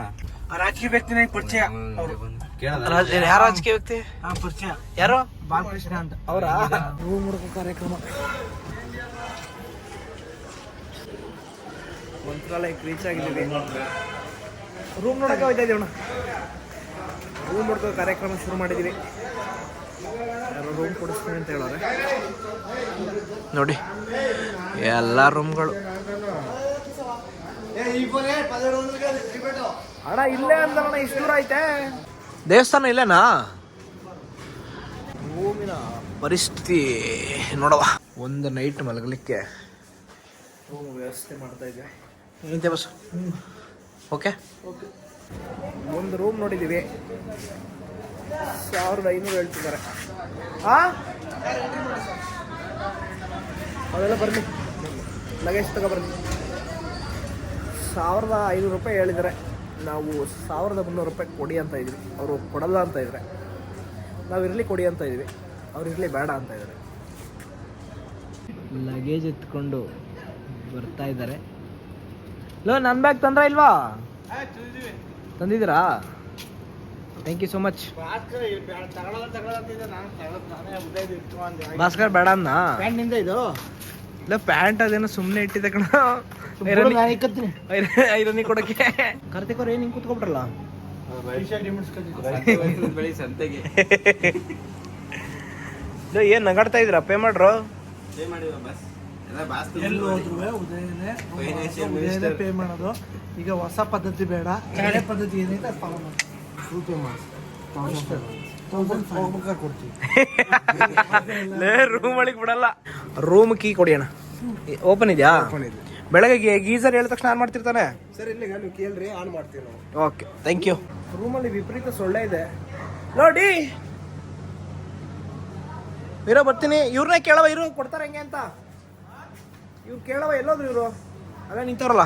ಆ ರಾಜಕೀಯ ವ್ಯಕ್ತಿನ ಪರಿಚಯ. ಅವ್ರು ಕೇಳದ? ಯಾರ ರಾಜಕೀಯ ವ್ಯಕ್ತಿ? ಆ ಪರಿಚಯ. ಯಾರು? ಬಾಲಕೃಷ್ಣ ಅಂತ. ಅವರ? ರೂಮ್ ಹುಡುಕೋ ಕಾರ್ಯಕ್ರಮ. ಮಂತ್ರಾಲಯಕ್ಕೆ ರೀಚ್ ಆಗಿದ್ದೀವಿ. ರೂಮ್ ನೋಡಕ್ಕೆ ಹೋಯ್ತಾ ಇದೀವಿ ಅಣ್ಣ ಕಾರ್ಯಕ್ರಮ ಶುರು ಮಾಡಿದ್ದೀವಿ ರೂಮ್ ಕೊಡಿಸ್ತೀನಿ ಅಂತ ಹೇಳೋರೆ. ನೋಡಿ, ಎಲ್ಲ ರೂಮ್ಗಳು ಅಣ್ಣ, ಇಲ್ಲೇ ಅಂದಣ್ಣ ಇಷ್ಟು ದೂರ ಐತೆ. ದೇವಸ್ಥಾನ ಇಲ್ಲೇನಾ? ರೂಮಿನ ಪರಿಸ್ಥಿತಿ ನೋಡವ ಒಂದು ನೈಟ್ ಮಲಗಲಿಕ್ಕೆ ರೂಮ್ ವ್ಯವಸ್ಥೆ ಮಾಡ್ತಾ ಇದ್ದೆ. ಏನಂತೆ ಬಸ್ ಓಕೆ ಒಂದು ರೂಮ್ ನೋಡಿದ್ದೀವಿ. ಸಾವಿರದ ಐನೂರು ಹೇಳ್ತಿದ್ದಾರೆ. ಆ? ಅವೆಲ್ಲ ಬರಲಿ. ಲಗೇಜ್ ತಗೊಬರ್ಲಿ ಸಾವಿರದ ಐನೂರು ರೂಪಾಯಿ ಹೇಳಿದ್ದಾರೆ. ನಾವು ಸಾವಿರದ ಮುನ್ನೂರು ರೂಪಾಯಿ ಕೊಡಿ ಅಂತ ಇದ್ವಿ ಅವರು ಕೊಡಲ್ಲ ಅಂತ ಇದ್ದಾರೆ. ನಾವು ಇರಲಿ ಕೊಡಿ ಅಂತ ಇದ್ವಿ ಅವ್ರು ಇರಲಿ ಬೇಡ ಅಂತ ಇದ್ದಾರೆ. ಲಗೇಜ್ ಎತ್ಕೊಂಡು ಬರ್ತಾ ಇದ್ದಾರೆ. ಲೋ ನನ್ನ ಬ್ಯಾಗ್ ತಂದ್ರ ಇಲ್ವಾ? ತಂದಿದ್ದೀರಾ? Thank you so much Bhaskar ಬೇಡ. ಅನ್ನ. ಪ್ಯಾಂಟ್ನಿಂದ ಇದು? ಇಲ್ಲ ಪ್ಯಾಂಟ್ ಅದೇನೋ ಸುಮ್ಮನೆ ಇಟ್ಟಿದೆ ಕಣ. ಐರನ್ ಕೊಡಕ್ಕೆ. ಕಾರ್ತಿಕ್ ಏನು ಹಿಂಗೆ ಕೂತ್ಕೊಬಿಟ್ರಲ್ಲ? ಬೆಳಿ ಸಂತೆಗೆ. ಇದು ಏನು ನಗಾಡ್ತಾ ಇದ್ದೀರಾ? ಪೇ ಮಾಡ್ರು? ಪೇ ಮಾಡಿದ್ರ ಬಸ್. ಎಲ್ಲ ಹೋದ್ರು ಉದಯನೇ. ಪೇ ಮಾಡೋದು. ಈಗ ಹೊಸ ಪದ್ಧತಿ ಬೇಡ. ಹಳೆ ಪದ್ಧತಿ ಏನೈತೆ ಅದು ಫಾಲೋ ಮಾಡಿ ರೂಮ್ ಒಳಗೆ ಬಿಡಲ್ಲ. ರೂಮ್ ಕೀ ಕೊಡಿ ಅಣ್ಣ. ಓಪನ್ ಇದೆಯಾ? ಬೆಳಗ್ಗೆ ಗೀಸರ್ ಹೇಳಿದ ತಕ್ಷಣ ಆನ್ ಮಾಡ್ತಿರ್ತಾನೆ? ಸರ್ ಇಲ್ಲಿ ನೀವು ಕೇಳ್ರಿ ಆನ್ ಮಾಡ್ತೀವಿ ನಾವು. ಓಕೆ ಥ್ಯಾಂಕ್ ಯು ರೂಮಲ್ಲಿ ವಿಪರೀತ ಸೊಳ್ಳೆ ಇದೆ. ನೋಡಿ. ಇರೋ ಬರ್ತೀನಿ. ಇವ್ರನ್ನೇ ಕೇಳವ ಇರು ಕೊಡ್ತಾರೆ ಹೆಂಗೆ ಅಂತ? ಇವ್ರು ಕೇಳವ ಎಲ್ಲೋದ್ರು ಇವರು? ಅಲ್ಲ ನಿಂತವ್ರಲ್ಲ?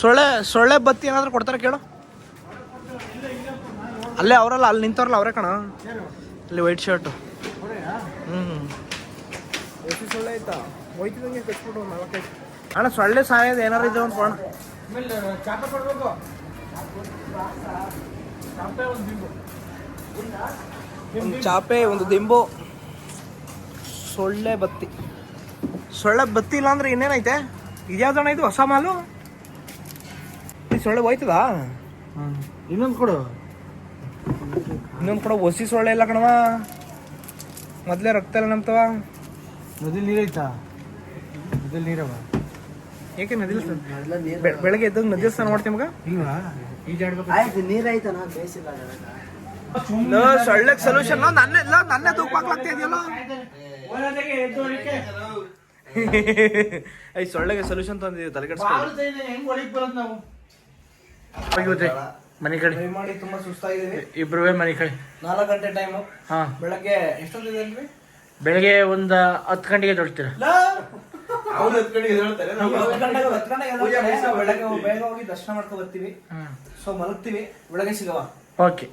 ಸೊಳ್ಳೆ ಸೊಳ್ಳೆ ಬತ್ತಿ ಏನಾದ್ರು ಕೊಡ್ತಾರೆ ಕೇಳು. ಅಲ್ಲೇ ಅವರಲ್ಲ ಅಲ್ಲಿ ನಿಂತವ್ರಲ್ಲ ಅವರೇ ಕಣ. ಅಲ್ಲಿ ವೈಟ್ ಶರ್ಟು. ಹ್ಞೂ ಸೊಳ್ಳೆ ಆಯ್ತಾ? ಹೋಯ್ತಿದಂಗೆ ಕಚ್ಬಿಟ್ಟು ನಾಲ್ಕೈದು. ಅಣ್ಣ ಸೊಳ್ಳೆ ಸಾಯೋದು ಏನಾರು ಇದೆ ಒಂದು ಒಂದು ಚಾಪೆ ಒಂದು ದಿಂಬು. ಸೊಳ್ಳೆ ಬತ್ತಿ. ಸೊಳ್ಳೆ ಬತ್ತಿ ಇಲ್ಲ ಅಂದ್ರೆ ಇನ್ನೇನೈತೆ? ಇದ್ಯಾವ್ದಣ್ಣ ಇದು? ಹೊಸ ಮಾಲು? ಈ ಸೊಳ್ಳೆ ಹೋಯ್ತದ? ಇನ್ನೊಂದು ಕೊಡು. ಇನ್ನೊಂದು ಕೊಡು. ಹೊಸಿ ಸೊಳ್ಳೆ ಇಲ್ಲ ಕಣವ ಮೊದಲೇ ರಕ್ತ ಎಲ್ಲ ನಮ್ತವ ನದಿಲಿ ನೀರೈತಾ? ನದಿಲಿ ನೀರವ? ಏಕೆ ನದಿ ಬೆಳಗ್ಗೆ ಎದ್ದಾಗ ನದಿ ಸ್ನಾನ ಮಾಡ್ತೀವಿ ಮಗ? ಇಲ್ವಾ? ಈಜಾಡ್ಬೇಕು ನೀರೈತ ಸೊಳ್ಳೆ ಸೊಲ್ಯೂಷನ್ ನನ್ನ ಇಲ್ಲ ನನ್ನೇ ತೂಕ ಹಾಕ್ಲಾಗ್ತಾ ಇದೆಯಲ್ಲ? ಐ ಸೊಳ್ಳೆಗೆ ಸೊಲ್ಯೂಷನ್ ತಂದಿದ್ದೀವಿ ತಲೆ ಕೆಡಿಸ್ಕೊಂಡು ಹೆಂಗ್ ಒಳಗ್ ಬರೋದು ನಾವು? ಹೋಗುತ್ತೆ ಮನೆ ಕಡೆ. ಮಾಡಿ ತುಂಬಾ ಸುಸ್ತಾಗಿದ್ದೀವಿ ಇಬ್ರುವೆ ಮನೆ ಕಡೆ. ನಾಲ್ಕು ಗಂಟೆ ಟೈಮು ಹಾ. ಬೆಳಗ್ಗೆ ಎಷ್ಟೊತ್ತಿದೆ ಅಲ್ರಿ ಬೆಳಗ್ಗೆ ಒಂದು ಹತ್ತು ಗಂಟೆಗೆ ದೊಡ್ತೀರ ಅವ್ರು ಹತ್ತು ಗಂಟೆಗೆ ಹೇಳ್ತಾರೆ ಬೆಳಗ್ಗೆ ಬೇಗ ಹೋಗಿ ದರ್ಶನ ಮಾಡ್ಕೊ ಬರ್ತೀವಿ. ಸೊ ಮಲಗ್ತೀವಿ. ಬೆಳಗ್ಗೆ ಸಿಗವ. ಓಕೆ.